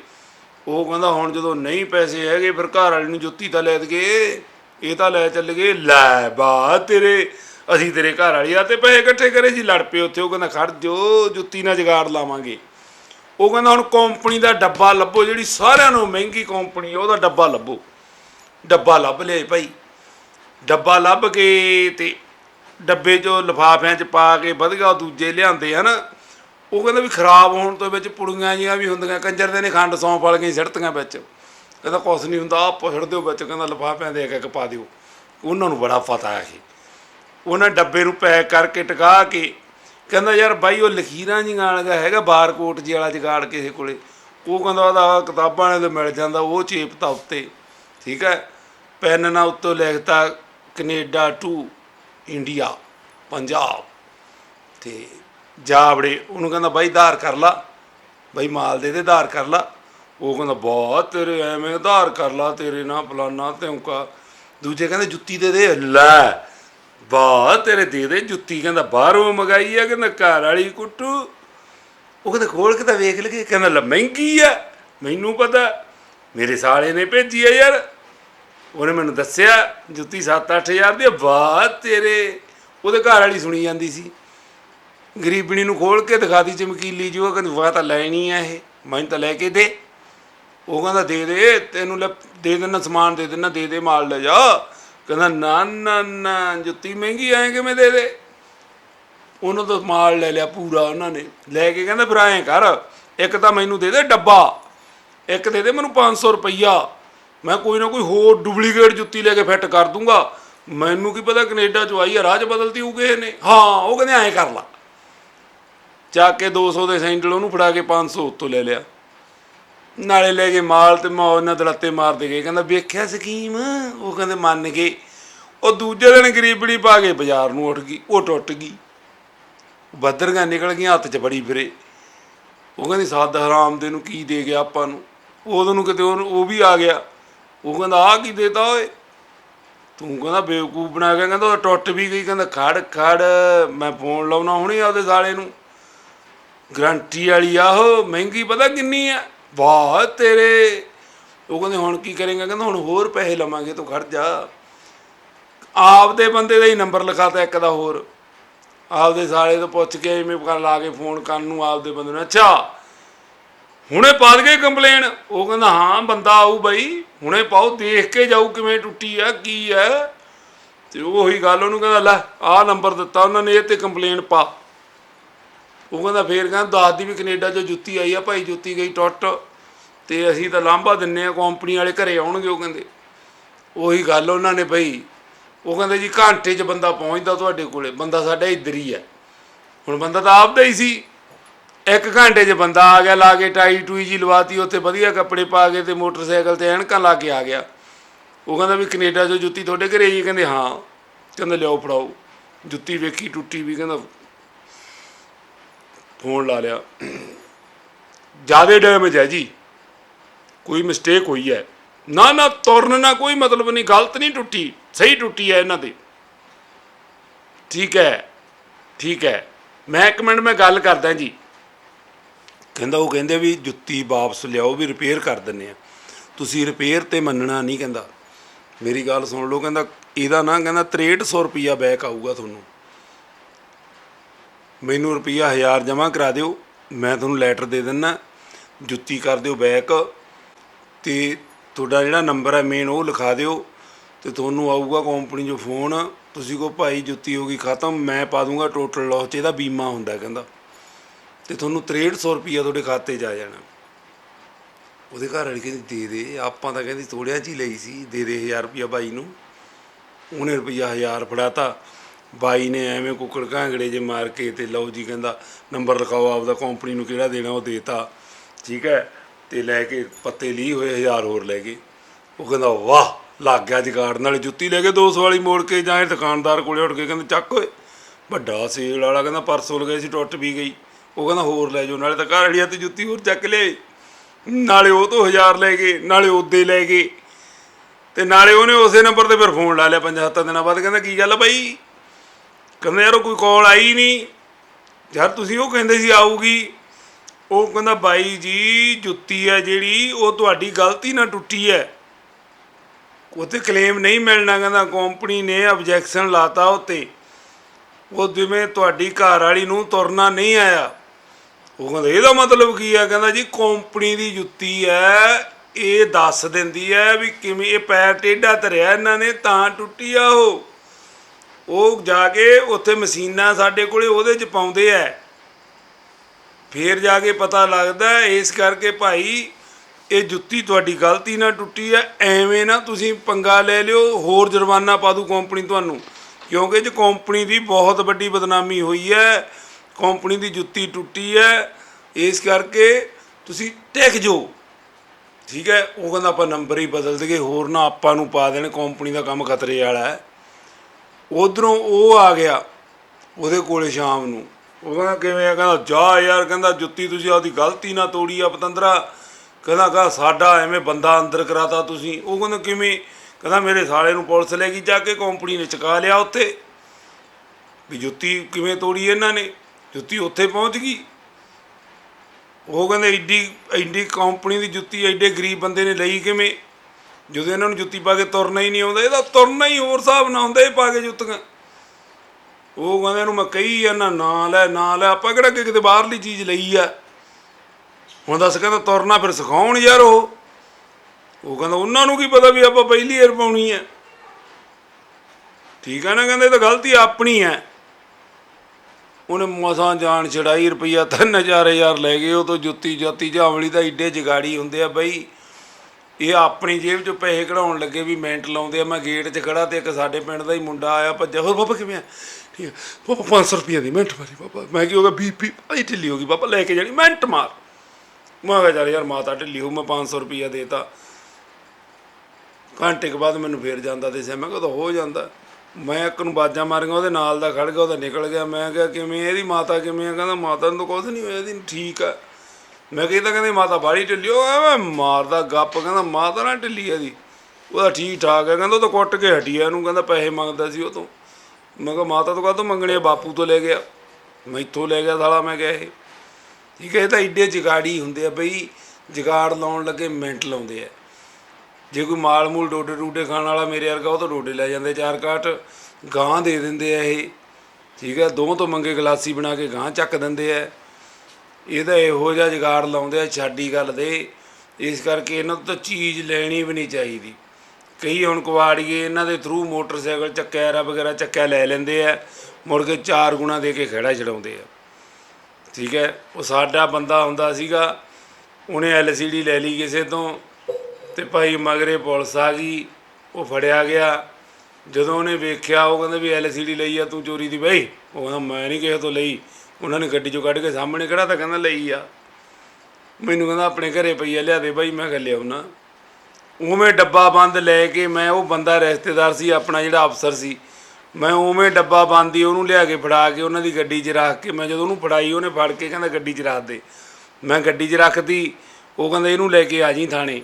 ਉਹ ਕਹਿੰਦਾ, ਹੁਣ ਜਦੋਂ ਨਹੀਂ ਪੈਸੇ ਹੈਗੇ ਫਿਰ ਘਰ ਵਾਲੇ ਨੂੰ ਜੁੱਤੀ ਤਾਂ ਲੈ ਦਗੇ ਇਹ ਤਾਂ ਲੈ ਚੱਲ ਗਏ। ਲੈ ਬਾ ਤੇਰੇ, ਅਸੀਂ ਤੇਰੇ ਘਰ ਵਾਲੀ ਆ ਤੇ ਪੈਸੇ ਇਕੱਠੇ ਕਰੇ ਜੀ। ਲੜ ਪਏ ਉੱਥੇ। ਉਹ ਕਹਿੰਦਾ, ਖੜ ਜੋ ਜੁੱਤੀ ਨਾਲ ਜਗਾੜ ਲਾਵਾਂਗੇ। ਉਹ ਕਹਿੰਦਾ ਹੁਣ ਕੰਪਨੀ ਦਾ ਡੱਬਾ ਲੱਭੋ, ਜਿਹੜੀ ਸਾਰਿਆਂ ਨੂੰ ਮਹਿੰਗੀ ਕੰਪਨੀ ਉਹਦਾ ਡੱਬਾ ਲੱਭੋ। ਡੱਬਾ ਲੱਭ ਲਿਆ ਭਾਈ। ਡੱਬਾ ਲੱਭ ਕੇ ਤੇ ਡੱਬੇ 'ਚੋਂ ਲਿਫਾਫਿਆਂ 'ਚ ਪਾ ਕੇ ਵਧੀਆ ਦੂਜੇ ਲਿਆਂਦੇ ਹਨ। ਉਹ ਕਹਿੰਦਾ ਵੀ ਖਰਾਬ ਹੋਣ ਤੋਂ ਵਿੱਚ ਪੁੜੀਆਂ ਜੀਆਂ ਵੀ ਹੁੰਦੀਆਂ, ਕੰਜਰ ਦੇ ਨੇ ਖੰਡ, ਸੌਂਫ ਵਾਲੀਆਂ ਸਿੜਤੀਆਂ ਵਿੱਚ। ਕਹਿੰਦਾ ਕੁਛ ਨਹੀਂ ਹੁੰਦਾ, ਆਪ ਪੁੱਛੜ ਦਿਓ ਵਿੱਚ, ਕਹਿੰਦਾ ਲਿਫਾਫਿਆਂ ਦੇ ਇੱਕ ਇੱਕ ਪਾ ਦਿਓ। ਉਹਨਾਂ ਨੂੰ ਬੜਾ ਪਤਾ ਹੈ ਇਹ। ਉਹਨਾਂ ਡੱਬੇ ਨੂੰ ਪੈਕ ਕਰਕੇ ਟਿਕਾ ਕੇ ਕਹਿੰਦਾ ਯਾਰ ਬਾਈ, ਉਹ ਲਖੀਰਾਂ ਜੀਆਂ ਵਾਲਾ ਹੈਗਾ, ਬਾਰਕੋਟ ਜੀ ਵਾਲਾ ਜਗਾੜ ਕਿਸੇ ਕੋਲੇ। ਉਹ ਕਹਿੰਦਾ ਉਹਦਾ ਕਿਤਾਬਾਂ ਵਾਲੇ ਤੇ ਮਿਲ ਜਾਂਦਾ, ਉਹ ਚੇਪਤਾ ਉੱਤੇ। ਠੀਕ ਹੈ? ਪੈਨ ਨਾਲ ਉੱਤੋਂ ਲਿਖਤਾ, ਕੈਨੇਡਾ ਟੂ ਇੰਡੀਆ, ਪੰਜਾਬ। ਤੇ ਜਾਵੜੇ ਉਹਨੂੰ ਕਹਿੰਦਾ ਬਾਈ, ਧਾਰ ਕਰ ਲਾ। ਬਾਈ, ਮਾਲ ਦੇ ਦੇ ਆਧਾਰ ਕਰ ਲਾ। ਉਹ ਕਹਿੰਦਾ, ਬਹੁਤ ਤੇਰੇ ਐਵੇਂ ਆਧਾਰ ਕਰ ਲਾ, ਤੇਰੇ ਨਾਲ ਫਲਾਨਾ ਤਿਉਂਕਾ ਦੂਜੇ ਕਹਿੰਦੇ, ਜੁੱਤੀ ਦੇ ਦੇ, ਲੈ। ਵਾਹ, ਤੇਰੇ ਦੇ ਦੇ ਜੁੱਤੀ, ਕਹਿੰਦਾ ਬਾਹਰੋਂ ਮਗਾਈ ਆ, ਕਹਿੰਦਾ ਘਰ ਵਾਲੀ ਕੁੱਟੂ। ਉਹ ਕਹਿੰਦਾ ਖੋਲ ਕੇ ਤਾਂ ਵੇਖ ਲਗੇ ਕਹਿੰਦਾ ਲੈ ਮਹਿੰਗੀ ਆ, ਮੈਨੂੰ ਪਤਾ, ਮੇਰੇ ਸਾਲੇ ਨੇ ਭੇਜੀ ਹੈ ਯਾਰ। ਉਹਨੇ ਮੈਨੂੰ ਦੱਸਿਆ, ਜੁੱਤੀ 7-8000 ਦੀ ਆ। ਵਾਹ, ਤੇਰੇ, ਉਹਦੇ ਘਰ ਵਾਲੀ ਸੁਣੀ ਜਾਂਦੀ ਸੀ। ਗਰੀਬਣੀ ਨੂੰ ਖੋਲ ਕੇ ਦਿਖਾਤੀ ਚਮਕੀਲੀ ਜੀ ਉਹ ਕਹਿੰਦੀ ਵਾਹ ਤਾਂ ਲੈਣੀ ਆ ਇਹ ਮੈਂ ਤਾਂ ਲੈ ਕੇ ਦੇ। ਉਹ ਕਹਿੰਦਾ ਦੇ ਦੇ, ਤੈਨੂੰ ਲੈ, ਦੇ ਦੇਣਾ ਸਮਾਨ, ਦੇ ਦੇਣਾ ਦੇ ਦੇ ਮਾਲ, ਲੈ ਜਾ। ਕਹਿੰਦਾ, ਨਾ ਨਾ ਨਾ, ਜੁੱਤੀ ਮਹਿੰਗੀ ਆਏ ਕਿਵੇਂ ਦੇ ਦੇ? ਉਹਨਾਂ ਤੋਂ ਮਾਲ ਲੈ ਲਿਆ ਪੂਰਾ ਉਹਨਾਂ ਨੇ। ਲੈ ਕੇ ਕਹਿੰਦਾ, ਫਿਰ ਐਂ ਕਰ, ਇੱਕ ਤਾਂ ਮੈਨੂੰ ਦੇ ਦੇ ਡੱਬਾ, ਇੱਕ ਦੇ ਦੇ ਮੈਨੂੰ 500 ਰੁਪਈਆ। ਮੈਂ ਕੋਈ ਨਾ ਕੋਈ ਹੋਰ ਡੁਪਲੀਕੇਟ ਜੁੱਤੀ ਲੈ ਕੇ ਫਿੱਟ ਕਰ ਦੂੰਗਾ। ਮੈਨੂੰ ਕੀ ਪਤਾ ਕੈਨੇਡਾ ਚੋਂ ਆਈ ਆ ਰਾਜ ਬਦਲਤੀ ਹੋ ਗਏ ਨੇ ਹਾਂ, ਉਹ ਕਹਿੰਦੇ, ਐਂ ਕਰ ਲਾ। ਚੱਕ ਕੇ 200 ਦੇ ਸੈਂਡਲ ਉਹਨੂੰ ਫੜਾ ਕੇ 500 ਉੱਤੋਂ ਲੈ ਲਿਆ। ਨਾਲੇ ਲੈ ਕੇ ਮਾਲ ਤੇ ਮੈਂ ਉਹਨਾਂ ਦੇ ਮਾਰਦੇ ਗਏ। ਕਹਿੰਦਾ ਵੇਖਿਆ ਸਕੀਮ? ਉਹ ਕਹਿੰਦੇ ਮੰਨ ਗਏ। ਉਹ ਦੂਜੇ ਦਿਨ ਗਰੀਬੜੀ ਪਾ ਕੇ ਬਾਜ਼ਾਰ ਨੂੰ ਉੱਠ ਗਈ, ਉਹ ਟੁੱਟ ਗਈ। ਬੱਦਰੀਆਂ ਨਿਕਲ ਗਈਆਂ, ਹੱਥ 'ਚ ਬੜੀ ਫਿਰੇ। ਉਹ ਕਹਿੰਦੀ ਸਾਦ ਹਰਾਮ ਦੇ ਨੂੰ ਕੀ ਦੇ ਗਿਆ ਆਪਾਂ ਨੂੰ? ਉਦੋਂ ਨੂੰ ਕਿਤੇ ਉਹ ਵੀ ਆ ਗਿਆ। ਉਹ ਕਹਿੰਦਾ ਆ ਕੀ ਦੇਤਾ ਓਏ? ਤੂੰ ਕਹਿੰਦਾ ਬੇਵਕੂਫ ਬਣਾ ਕੇ ਕਹਿੰਦਾ ਉਹ ਟੁੱਟ ਵੀ ਗਈ। ਕਹਿੰਦਾ ਖੜ ਖੜ, ਮੈਂ ਫੋਨ ਲਾਉਣਾ ਹੁਣੇ ਆਪਦੇ ਸਾਲੇ ਨੂੰ। ਗਰੰਟੀ ਵਾਲੀ ਆ ਮਹਿੰਗੀ ਪਤਾ ਕਿੰਨੀ ਆ? ਵਾਹ ਤੇਰੇ। ਉਹ ਕਹਿੰਦੇ, ਹੁਣ ਕੀ ਕਰੇਗਾ? ਕਹਿੰਦਾ, ਹੁਣ ਹੋਰ ਪੈਸੇ ਲਵਾਂਗੇ, ਤੂੰ ਖੜ ਜਾ। ਆਪਦੇ ਬੰਦੇ ਦਾ ਹੀ ਨੰਬਰ ਲਿਖਾਤਾ ਇੱਕ ਦਾ ਹੋਰ। ਆਪਦੇ ਸਾਲੇ ਤੋਂ ਪੁੱਛ ਕੇ ਐਵੇਂ ਕਰ ਲਾ ਕੇ ਫੋਨ ਕਰਨ ਨੂੰ ਆਪਦੇ ਬੰਦੇ ਨੂੰ। ਅੱਛਾ, ਹੁਣੇ ਪਾ ਦਗੇ ਕੰਪਲੇਨ। ਉਹ ਕਹਿੰਦਾ, ਹਾਂ, ਬੰਦਾ ਆਊ ਬਈ। ਹੁਣੇ ਪਾਓ, ਦੇਖ ਕੇ ਜਾਊ ਕਿਵੇਂ ਟੁੱਟੀ ਆ, ਕੀ ਆ। ਤੇ ਉਹੀ ਗੱਲ ਉਹਨੂੰ ਕਹਿੰਦਾ, ਲੈ, ਆਹ ਨੰਬਰ ਦਿੱਤਾ, ਉਹਨਾਂ ਨੇ ਇਹ ਤੇ ਕੰਪਲੇਨ ਪਾ। ਉਹ ਕਹਿੰਦਾ ਫੇਰ ਕਹਿੰਦਾ ਦੱਸਦੀ ਵੀ ਕੈਨੇਡਾ 'ਚੋਂ ਜੁੱਤੀ ਆਈ ਆ, ਭਾਈ ਜੁੱਤੀ ਗਈ ਟੁੱਟ ਤੇ ਅਸੀਂ ਤਾਂ ਲਾਂਭਾ ਦਿੰਨੇ ਆ, ਕੰਪਨੀ ਵਾਲੇ ਘਰੇ ਆਉਣਗੇ, ਉਹ ਕਹਿੰਦੇ। ਉਹੀ ਗੱਲ ਉਹਨਾਂ ਨੇ ਭਈ ਉਹ ਕਹਿੰਦੇ ਜੀ ਘੰਟੇ 'ਚ ਬੰਦਾ ਪਹੁੰਚਦਾ ਤੁਹਾਡੇ ਕੋਲੇ, ਬੰਦਾ ਸਾਡਾ ਇੱਧਰ ਹੀ ਹੈ ਹੁਣ ਬੰਦਾ ਤਾਂ ਆਪਦਾ ਹੀ ਸੀ। ਇੱਕ ਘੰਟੇ 'ਚ ਬੰਦਾ ਆ ਗਿਆ, ਲਾ ਕੇ ਟਾਈ ਟੂਈ ਜੀ ਲਵਾਤੀ, ਉੱਥੇ ਵਧੀਆ ਕੱਪੜੇ ਪਾ ਕੇ ਤੇ ਮੋਟਰਸਾਈਕਲ ਤੇ ਐਨਕਾਂ ਲਾ ਕੇ ਆ ਗਿਆ। ਉਹ ਕਹਿੰਦਾ ਵੀ ਕੈਨੇਡਾ 'ਚੋਂ ਜੁੱਤੀ ਤੁਹਾਡੇ ਘਰੇ ਆਈ ਕਹਿੰਦੇ ਹਾਂ। ਕਹਿੰਦੇ ਲਿਆਓ, ਫੜਾਓ। ਜੁੱਤੀ ਵੇਖੀ, ਟੁੱਟੀ ਵੀ, ਕਹਿੰਦਾ ਫੋਨ ਲਾ ਲਿਆ। ਜ਼ਿਆਦਾ ਡੈਮੇਜ ਹੈ ਜੀ। ਕੋਈ ਮਿਸਟੇਕ ਹੋਈ ਹੈ। ਨਾ ਨਾ, ਤੁਰਨ ਨਾ ਕੋਈ ਮਤਲਬ ਨਹੀਂ, ਗਲਤ ਨਹੀਂ ਟੁੱਟੀ, ਸਹੀ ਟੁੱਟੀ ਹੈ ਇਹਨਾਂ ਦੀ। ਠੀਕ ਹੈ ਠੀਕ ਹੈ। ਮੈਂ ਇੱਕ ਮਿੰਟ ਮੈਂ ਗੱਲ ਕਰਦਾ ਜੀ। ਕਹਿੰਦਾ, ਉਹ ਕਹਿੰਦੇ ਵੀ ਜੁੱਤੀ ਵਾਪਸ ਲਿਆਓ, ਵੀ ਰਿਪੇਅਰ ਕਰ ਦਿੰਨੇ ਆ ਤੁਸੀਂ ਰਿਪੇਅਰ ਤੇ ਮੰਨਣਾ ਨਹੀਂ ਕਹਿੰਦਾ। ਮੇਰੀ ਗੱਲ ਸੁਣ ਲਓ, ਕਹਿੰਦਾ, ਇਹਦਾ ਨਾ, ਕਹਿੰਦਾ 6300 ਰੁਪਿਆ ਬੈਕ ਆਊਗਾ ਤੁਹਾਨੂੰ। ਮੈਨੂੰ ਰੁਪਈਆ 1000 ਜਮ੍ਹਾਂ ਕਰਾ ਦਿਓ, ਮੈਂ ਤੁਹਾਨੂੰ ਲੈਟਰ ਦੇ ਦਿੰਨਾ, ਜੁੱਤੀ ਕਰ ਦਿਓ ਬੈਕ ਤੇ ਤੁਹਾਡਾ ਜਿਹੜਾ ਨੰਬਰ ਹੈ ਮੇਨ ਉਹ ਲਿਖਾ ਦਿਓ, ਤੇ ਤੁਹਾਨੂੰ ਆਊਗਾ ਕੰਪਨੀ 'ਚੋਂ ਫੋਨ ਤੁਸੀਂ ਕੋ ਭਾਈ ਜੁੱਤੀ ਹੋ ਗਈ ਖਤਮ, ਮੈਂ ਪਾ ਦੂੰਗਾ ਟੋਟਲ ਲਾਸ 'ਚ ਇਹਦਾ ਬੀਮਾ ਹੁੰਦਾ ਕਹਿੰਦਾ। ਤੇ ਤੁਹਾਨੂੰ 6300 ਰੁਪਈਆ ਤੁਹਾਡੇ ਖਾਤੇ 'ਚ ਆ ਜਾਣਾ। ਉਹਦੇ ਘਰ ਵਾਲੀ ਕਹਿੰਦੀ, ਦੇ ਦੇ, ਆਪਾਂ ਤਾਂ ਕਹਿੰਦੀ ਥੋੜਿਆਂ 'ਚ ਹੀ ਲਈ ਸੀ, ਦੇ ਦੇ 1000 ਰੁਪਈਆ ਬਾਈ ਨੂੰ। ਉਹਨੇ ਰੁਪਈਆ 1000 ਫੜਾਤਾ। ਬਾਈ ਨੇ ਐਵੇਂ ਕੁੱਕੜ ਘਾਂਗੜੇ ਜੇ ਮਾਰ ਕੇ ਤੇ ਲਓ ਜੀ ਕਹਿੰਦਾ ਨੰਬਰ ਲਿਖਾਓ ਆਪਦਾ ਕੰਪਨੀ ਨੂੰ ਕਿਹੜਾ ਦੇਣਾ ਉਹ ਦੇਤਾ। ਠੀਕ ਹੈ? ਤੇ ਲੈ ਕੇ ਪੱਤੇ ਲਈ ਹੋਏ ਹਜ਼ਾਰ ਹੋਰ ਲੈ ਗਏ। ਉਹ ਕਹਿੰਦਾ, ਵਾਹ, ਲੱਗ ਗਿਆ ਜਗਾੜ, ਨਾਲ ਜੁੱਤੀ ਲੈ ਕੇ 200 ਵਾਲੀ ਮੋੜ ਕੇ ਜਾਂ ਇਹ ਦੁਕਾਨਦਾਰ ਕੋਲੇ ਉੱਠ ਕੇ ਕਹਿੰਦੇ, ਚੱਕ ਓਏ, ਵੱਡਾ ਸੇਲ ਵਾਲਾ ਕਹਿੰਦਾ, ਪਰਸੋਂ ਲਗਾਈ ਸੀ, ਟੁੱਟ ਵੀ ਗਈ। ਉਹ ਕਹਿੰਦਾ, ਹੋਰ ਲੈ ਜਾਓ, ਨਾਲੇ ਤਾਂ ਘਰ ਵਾਲੀ ਤੇ ਜੁੱਤੀ ਹੋਰ ਚੱਕ ਲਿਆਏ ਨਾਲੇ ਉਹ ਤੋਂ 1000 ਲੈ ਗਏ, ਨਾਲੇ ਉਹਦੇ ਲੈ ਗਏ। ਤੇ ਨਾਲੇ ਉਹਨੇ ਉਸੇ ਨੰਬਰ ਤੇ ਫਿਰ ਫੋਨ ਲਾ ਲਿਆ, ਪੰਜ ਸੱਤ ਦਿਨਾਂ ਬਾਅਦ। ਕਹਿੰਦਾ, ਕੀ ਗੱਲ ਆ ਬਾਈ? ਕਹਿੰਦਾ ਯਾਰ ਉਹ ਕੋਈ ਕਾਲ ਆਈ ਨਹੀਂ। ਯਾਰ ਤੁਸੀਂ ਉਹ ਕਹਿੰਦੇ ਸੀ ਆਊਗੀ। ਉਹ ਕਹਿੰਦਾ, ਬਾਈ ਜੀ, ਜੁੱਤੀ ਹੈ ਜਿਹੜੀ, ਉਹ ਤੁਹਾਡੀ ਗਲਤੀ ਨਾਲ ਟੁੱਟੀ ਹੈ। ਉੱਥੇ ਕਲੇਮ ਨਹੀਂ ਮਿਲਣਾ, ਕਹਿੰਦਾ ਕੰਪਨੀ ਨੇ ਆਬਜੈਕਸ਼ਨ ਲਾਤਾ ਉੱਤੇ। ਉਹ ਜਿਵੇਂ ਤੁਹਾਡੀ ਘਰ ਵਾਲੀ ਨੂੰ ਤੁਰਨਾ ਨਹੀਂ ਆਇਆ। ਉਹ ਕਹਿੰਦਾ, ਇਹਦਾ ਮਤਲਬ ਕੀ ਆ ਕਹਿੰਦਾ ਜੀ ਕੰਪਨੀ ਦੀ ਜੁੱਤੀ ਹੈ, ਇਹ ਦੱਸ ਦਿੰਦੀ ਹੈ ਵੀ ਕਿਵੇਂ ਇਹ ਪੈਰ ਟੇਢਾ ਧਰਿਆ ਇਹਨਾਂ ਨੇ, ਤਾਂ ਟੁੱਟੀ ਆ ਉਹ। ਉਹ ਜਾ ਕੇ ਉੱਥੇ ਮਸ਼ੀਨਾਂ ਸਾਡੇ ਕੋਲੇ ਉਹਦੇ 'ਚ ਪਾਉਂਦੇ ਐ। ਫੇਰ ਜਾ ਕੇ ਪਤਾ ਲੱਗਦਾ ਇਸ ਕਰਕੇ ਭਾਈ ਇਹ ਜੁੱਤੀ ਤੁਹਾਡੀ ਗਲਤੀ ਨਾਲ ਟੁੱਟੀ ਹੈ ਐਵੇਂ ਨਾ ਤੁਸੀਂ ਪੰਗਾ ਲੈ ਲਿਓ, ਹੋਰ ਜੁਰਮਾਨਾ ਪਾ ਦੂ ਕੰਪਨੀ ਤੁਹਾਨੂੰ। ਕਿਉਂਕਿ ਜੇ ਕੰਪਨੀ ਦੀ ਬਹੁਤ ਵੱਡੀ ਬਦਨਾਮੀ ਹੋਈ ਹੈ ਕੰਪਨੀ ਦੀ ਜੁੱਤੀ ਟੁੱਟੀ ਹੈ ਇਸ ਕਰਕੇ ਤੁਸੀਂ ਟਿਕ ਜਾਓ ਠੀਕ ਹੈ ਉਹ ਕਹਿੰਦਾ ਆਪਾਂ ਨੰਬਰ ਹੀ ਬਦਲ ਦਈਏ ਹੋਰ ਨਾ ਆਪਾਂ ਨੂੰ ਪਾ ਦੇਣ ਕੰਪਨੀ ਦਾ ਕੰਮ ਖਤਰੇ ਵਾਲਾ ਹੈ ਉਧਰੋਂ ਉਹ ਆ ਗਿਆ ਉਹਦੇ ਕੋਲੇ ਸ਼ਾਮ ਨੂੰ। ਉਹ ਕਹਿੰਦਾ, ਕਿਵੇਂ ਆ? ਕਹਿੰਦਾ, ਜਾ ਯਾਰ, ਕਹਿੰਦਾ, ਜੁੱਤੀ ਤੁਸੀਂ ਆਪਦੀ ਗਲਤੀ ਨਾਲ ਤੋੜੀ ਆ ਪਤੰਦਰਾ। ਕਹਿੰਦਾ ਕਾ ਸਾਡਾ ਐਵੇਂ ਬੰਦਾ ਅੰਦਰ ਕਰਾਤਾ ਤੁਸੀਂ। ਉਹ ਕਹਿੰਦਾ, ਕਿਵੇਂ? ਕਹਿੰਦਾ, ਮੇਰੇ ਸਾਲੇ ਨੂੰ ਪੁਲਿਸ ਲੈ ਗਈ, ਜਾ ਕੇ ਕੰਪਨੀ ਨੇ ਚਕਾ ਲਿਆ ਉੱਥੇ। ਵੀ ਜੁੱਤੀ ਕਿਵੇਂ ਤੋੜੀ ਇਹਨਾਂ ਨੇ? ਜੁੱਤੀ ਉੱਥੇ ਪਹੁੰਚ ਗਈ। ਉਹ ਕਹਿੰਦੇ, ਐਡੀ ਐਡੀ ਕੰਪਨੀ ਦੀ ਜੁੱਤੀ ਐਡੇ ਗਰੀਬ ਬੰਦੇ ਨੇ ਲਈ ਕਿਵੇਂ? ਜਦੋਂ ਇਹਨਾਂ ਨੂੰ ਜੁੱਤੀ ਪਾ ਕੇ ਤੁਰਨਾ ਹੀ ਨਹੀਂ ਆਉਂਦਾ, ਇਹਦਾ ਤੁਰਨਾ ਹੀ ਹੋਰ ਹਿਸਾਬ ਨਾਲ ਹੁੰਦਾ, ਇਹ ਪਾ ਕੇ ਜੁੱਤੀਆਂ। ਉਹ ਕਹਿੰਦੇ ਇਹਨੂੰ ਮੈਂ ਕਹੀ ਜਾਂਦਾ ਨਾ ਲੈ ਨਾ ਲੈ, ਆਪਾਂ ਕਿਹੜਾ ਕਿ ਕਿਤੇ ਬਾਹਰਲੀ ਚੀਜ਼ ਲਈ ਆ? ਹੁਣ ਦੱਸ ਕਹਿੰਦਾ ਤੁਰਨਾ ਫਿਰ ਸਿਖਾਉਣ ਯਾਰ ਉਹ। ਉਹ ਕਹਿੰਦਾ ਉਹਨਾਂ ਨੂੰ ਕੀ ਪਤਾ ਵੀ ਆਪਾਂ ਪਹਿਲੀ ਏਅਰ ਪਾਉਣੀ ਹੈ ਠੀਕ ਹੈ ਨਾ ਕਹਿੰਦੇ, ਇਹ ਤਾਂ ਗਲਤੀ ਆਪਣੀ ਹੈ ਉਹਨੇ ਮਸਾਂ ਜਾਣ ਛੜਾਈ ਰੁਪਈਆ 3000 ਲੈ ਗਏ, ਉਹ ਤੋਂ ਜੁੱਤੀ, ਜਾਤੀ ਜਾਵਲੀ ਤਾਂ ਈਡੇ ਜਗਾੜੀ ਹੁੰਦੇ ਆ ਬਈ। ਇਹ ਆਪਣੀ ਜੇਬ ਚੋਂ ਪੈਸੇ ਕਢਾਉਣ ਲੱਗੇ ਵੀ ਮਿੰਟ ਲਾਉਂਦੇ ਆ, ਮੈਂ ਗੇਟ 'ਚ ਖੜਾ ਤੇ ਇੱਕ ਸਾਡੇ ਪਿੰਡ ਦਾ ਹੀ ਮੁੰਡਾ ਆਇਆ ਭੱਜਿਆ। ਹੋਰ ਬਾਬਾ ਕਿਵੇਂ ਆ? ਠੀਕ ਹੈ ਬਾਬਾ 500 ਰੁਪਈਆ ਦੀ ਮਿੰਟ ਮਾਰੀ ਬਾਬਾ। ਮੈਂ ਕੀ ਹੋ ਗਿਆ ਬੀਪੀ ਭਾਈ ਢਿੱਲੀ ਹੋ ਗਈ। ਬਾਬਾ ਲੈ ਕੇ ਜਾਣੀ, ਮਿੰਟ ਮਾਰ। ਮੈਂ ਕਿਹਾ, ਚੱਲ ਯਾਰ ਮਾਤਾ ਢਿੱਲੀ ਹੋ ਮੈਂ 500 ਰੁਪਈਆ ਦੇਤਾ। ਘੰਟੇ ਕੁ ਬਾਅਦ ਮੈਨੂੰ ਫੇਰ ਜਾਂਦਾ ਤੇ ਸੀ ਮੈਂ ਕਿਹਾ ਹੋ ਜਾਂਦਾ। ਮੈਂ ਇੱਕ ਨੂੰ ਬਾਜਾਂ ਮਾਰੀਆਂ, ਉਹਦੇ ਨਾਲ ਦਾ ਖੜ ਗਿਆ, ਉਹਦਾ ਨਿਕਲ ਗਿਆ। ਮੈਂ ਕਿਹਾ, ਕਿਵੇਂ, ਇਹਦੀ ਮਾਤਾ ਕਿਵੇਂ ਆ? ਕਹਿੰਦਾ, ਮਾਤਾ ਨੂੰ ਤਾਂ ਕੁਝ ਨਹੀਂ ਹੋਇਆ, ਇਹਦੀ ਠੀਕ ਆ। ਮੈਂ ਕਿਹਾ ਕਹਿੰਦੇ ਮਾਤਾ ਬਾੜੀ ਢਿੱਲੀ ਉਹ ਐਵੇਂ ਮਾਰਦਾ, ਗੱਪ ਕਹਿੰਦਾ, ਮਾਤਾ ਨਾ ਢਿੱਲੀ ਆ ਦੀ ਉਹਦਾ ਠੀਕ ਠਾਕ ਹੈ। ਕਹਿੰਦਾ ਉਹ ਤਾਂ ਕੁੱਟ ਕੇ ਹਟੀ ਆ। ਇਹਨੂੰ ਕਹਿੰਦਾ ਪੈਸੇ ਮੰਗਦਾ ਸੀ ਉਹ ਤੋਂ। ਮੈਂ ਕਿਹਾ ਮਾਤਾ ਤੋਂ ਕਾਹਤੋਂ ਮੰਗਣੇ ਬਾਪੂ ਤੋਂ ਲੈ ਗਿਆ। ਮੈਥੋਂ ਲੈ ਗਿਆ ਸਾਲਾ ਮੈਂ ਕਿਹਾ ਇਹ। ਠੀਕ ਹੈ, ਇਹ ਤਾਂ ਏਡੇ ਜਗਾੜੀ ਹੁੰਦੇ ਆ ਬਈ। ਜਗਾੜ ਲਾਉਣ ਲੱਗੇ ਮਿੰਟ ਲਾਉਂਦੇ ਆ। ਜੇ ਕੋਈ ਮਾਲ ਮੂਲ ਡੋਡੇ ਡੂਡੇ ਖਾਣ ਵਾਲਾ ਮੇਰੇ ਵਰਗਾ, ਉਹ ਤਾਂ ਡੋਡੇ ਲੈ ਜਾਂਦੇ ਚਾਰ ਕਾਟ ਗਾਂ ਦੇ ਦਿੰਦੇ ਆ ਇਹ। ਠੀਕ ਹੈ ਦੋ ਤੋਂ ਮੰਗੇ ਗਲਾਸੀ ਬਣਾ ਕੇ ਗਾਂ ਚੱਕ ਦਿੰਦੇ ਆ। ਇਹਦਾ ਇਹੋ ਜਿਹਾ ਜਗਾੜ ਲਾਉਂਦੇ ਆ ਛਾਡੀ ਗੱਲ ਦੇ। ਇਸ ਕਰਕੇ ਇਹਨਾਂ ਤੋਂ ਤਾਂ ਚੀਜ਼ ਲੈਣੀ ਵੀ ਨਹੀਂ ਚਾਹੀਦੀ। ਕਈ ਹੁਣ ਕੁਵਾੜੀਏ ਇਹਨਾਂ ਦੇ ਥਰੂ ਮੋਟਰਸਾਈਕਲ ਚੱਕਿਆ ਵਗੈਰਾ ਚੱਕਿਆ ਲੈ ਲੈਂਦੇ ਆ, ਮੁੜ ਕੇ ਚਾਰ ਗੁਣਾ ਦੇ ਕੇ ਖੇੜਾ ਛਡਾਉਂਦੇ ਆ। ਠੀਕ ਹੈ, ਉਹ ਸਾਡਾ ਬੰਦਾ ਹੁੰਦਾ ਸੀਗਾ, ਉਹਨੇ ਐਲਸੀਡੀ ਲੈ ਲਈ ਕਿਸੇ ਤੋਂ, ਤੇ ਭਾਈ ਮਗਰੇ ਪੁਲਿਸ ਆ ਗਈ, ਉਹ ਫੜਿਆ ਗਿਆ। ਜਦੋਂ ਉਹਨੇ ਵੇਖਿਆ, ਉਹ ਕਹਿੰਦੇ ਵੀ ਐਲਸੀਡੀ ਲਈ ਆ, ਤੂੰ ਚੋਰੀ ਦੀ ਬਈ। ਉਹ ਕਹਿੰਦਾ, ਮੈਂ ਨਹੀਂ ਕਿਸੇ ਤੋਂ ਲਈ। ਉਹਨਾਂ ਨੇ ਗੱਡੀ ਚੋਂ ਕੱਢ ਕੇ ਸਾਹਮਣੇ ਕਿਹੜਾ ਤਾਂ ਕਹਿੰਦਾ ਲਈ ਆ। ਮੈਨੂੰ ਕਹਿੰਦਾ ਆਪਣੇ ਘਰੇ ਪਈ ਆ, ਲਿਆ ਦੇ ਬਾਈ, ਮੈਂ ਕਿਹਾ ਲਿਆਉਣਾ ਉਵੇਂ ਡੱਬਾ ਬੰਦ ਲੈ ਕੇ ਮੈਂ ਉਹ ਬੰਦਾ ਰਿਸ਼ਤੇਦਾਰ ਸੀ, ਆਪਣਾ ਜਿਹੜਾ ਅਫਸਰ ਸੀ। ਮੈਂ ਉਵੇਂ ਡੱਬਾ ਬੰਦ ਉਹਨੂੰ ਲਿਆ ਕੇ ਫੜਾ ਕੇ ਉਹਨਾਂ ਦੀ ਗੱਡੀ 'ਚ ਰੱਖ ਕੇ ਮੈਂ ਜਦੋਂ ਉਹਨੂੰ ਫੜਾਈ, ਉਹਨੇ ਫੜ ਕੇ ਕਹਿੰਦਾ ਗੱਡੀ 'ਚ ਰੱਖ ਦੇ। ਮੈਂ ਗੱਡੀ 'ਚ ਰੱਖਤੀ, ਉਹ ਕਹਿੰਦਾ ਇਹਨੂੰ ਲੈ ਕੇ ਆ ਜੀ ਥਾਣੇ,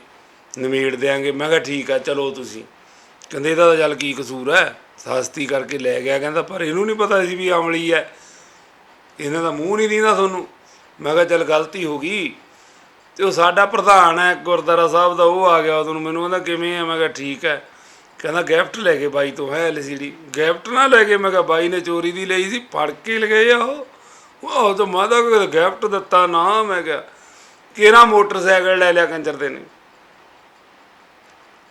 ਨਿਮੇੜ ਦਿਆਂਗੇ। ਮੈਂ ਕਿਹਾ ਠੀਕ ਆ, ਚਲੋ ਤੁਸੀਂ। ਕਹਿੰਦੇ ਇਹਦਾ ਤਾਂ ਚੱਲ ਕੀ ਕਸੂਰ ਹੈ? ਸਸਤੀ ਕਰਕੇ ਲੈ ਗਿਆ, ਕਹਿੰਦਾ ਪਰ ਇਹਨੂੰ ਨਹੀਂ ਪਤਾ ਸੀ ਵੀ ਅਮਲੀ ਹੈ। ਇਹਨਾਂ ਦਾ ਮੂੰਹ ਨਹੀਂ ਦੀਂਦਾ ਤੁਹਾਨੂੰ। ਮੈਂ ਕਿਹਾ, ਚੱਲ ਗਲਤੀ ਹੋ ਗਈ। ਤੇ ਉਹ ਸਾਡਾ ਪ੍ਰਧਾਨ ਹੈ, ਗੁਰਦੁਆਰਾ ਸਾਹਿਬ ਦਾ, ਉਹ ਆ ਗਿਆ ਉਹਨੂੰ ਮੈਨੂੰ ਕਹਿੰਦਾ, ਕਿਵੇਂ ਆ? ਮੈਂ ਕਿਹਾ, ਠੀਕ ਹੈ। ਕਹਿੰਦਾ, ਗਿਫਟ ਲੈ ਕੇ ਬਾਈ ਤੋਂ, ਹੈ ਐਲਸੀਡੀ ਗਿਫਟ ਨਾ ਲੈ ਕੇ, ਮੈਂ ਕਿਹਾ, ਬਾਈ ਨੇ ਚੋਰੀ ਦੀ ਲਈ ਸੀ, ਫੜ ਕੇ ਲਗਾਏ ਆ ਉਹ। ਉਹ ਤਾਂ ਮਾਦਾ ਕੋਈ ਗਿਫਟ ਦਿੱਤਾ ਨਾ, ਮੈਂ ਕਿਹਾ, ਕਿਹੜਾ ਮੋਟਰਸਾਈਕਲ ਲੈ ਲਿਆ ਕੰਜਰ ਦੇ ਨੇ?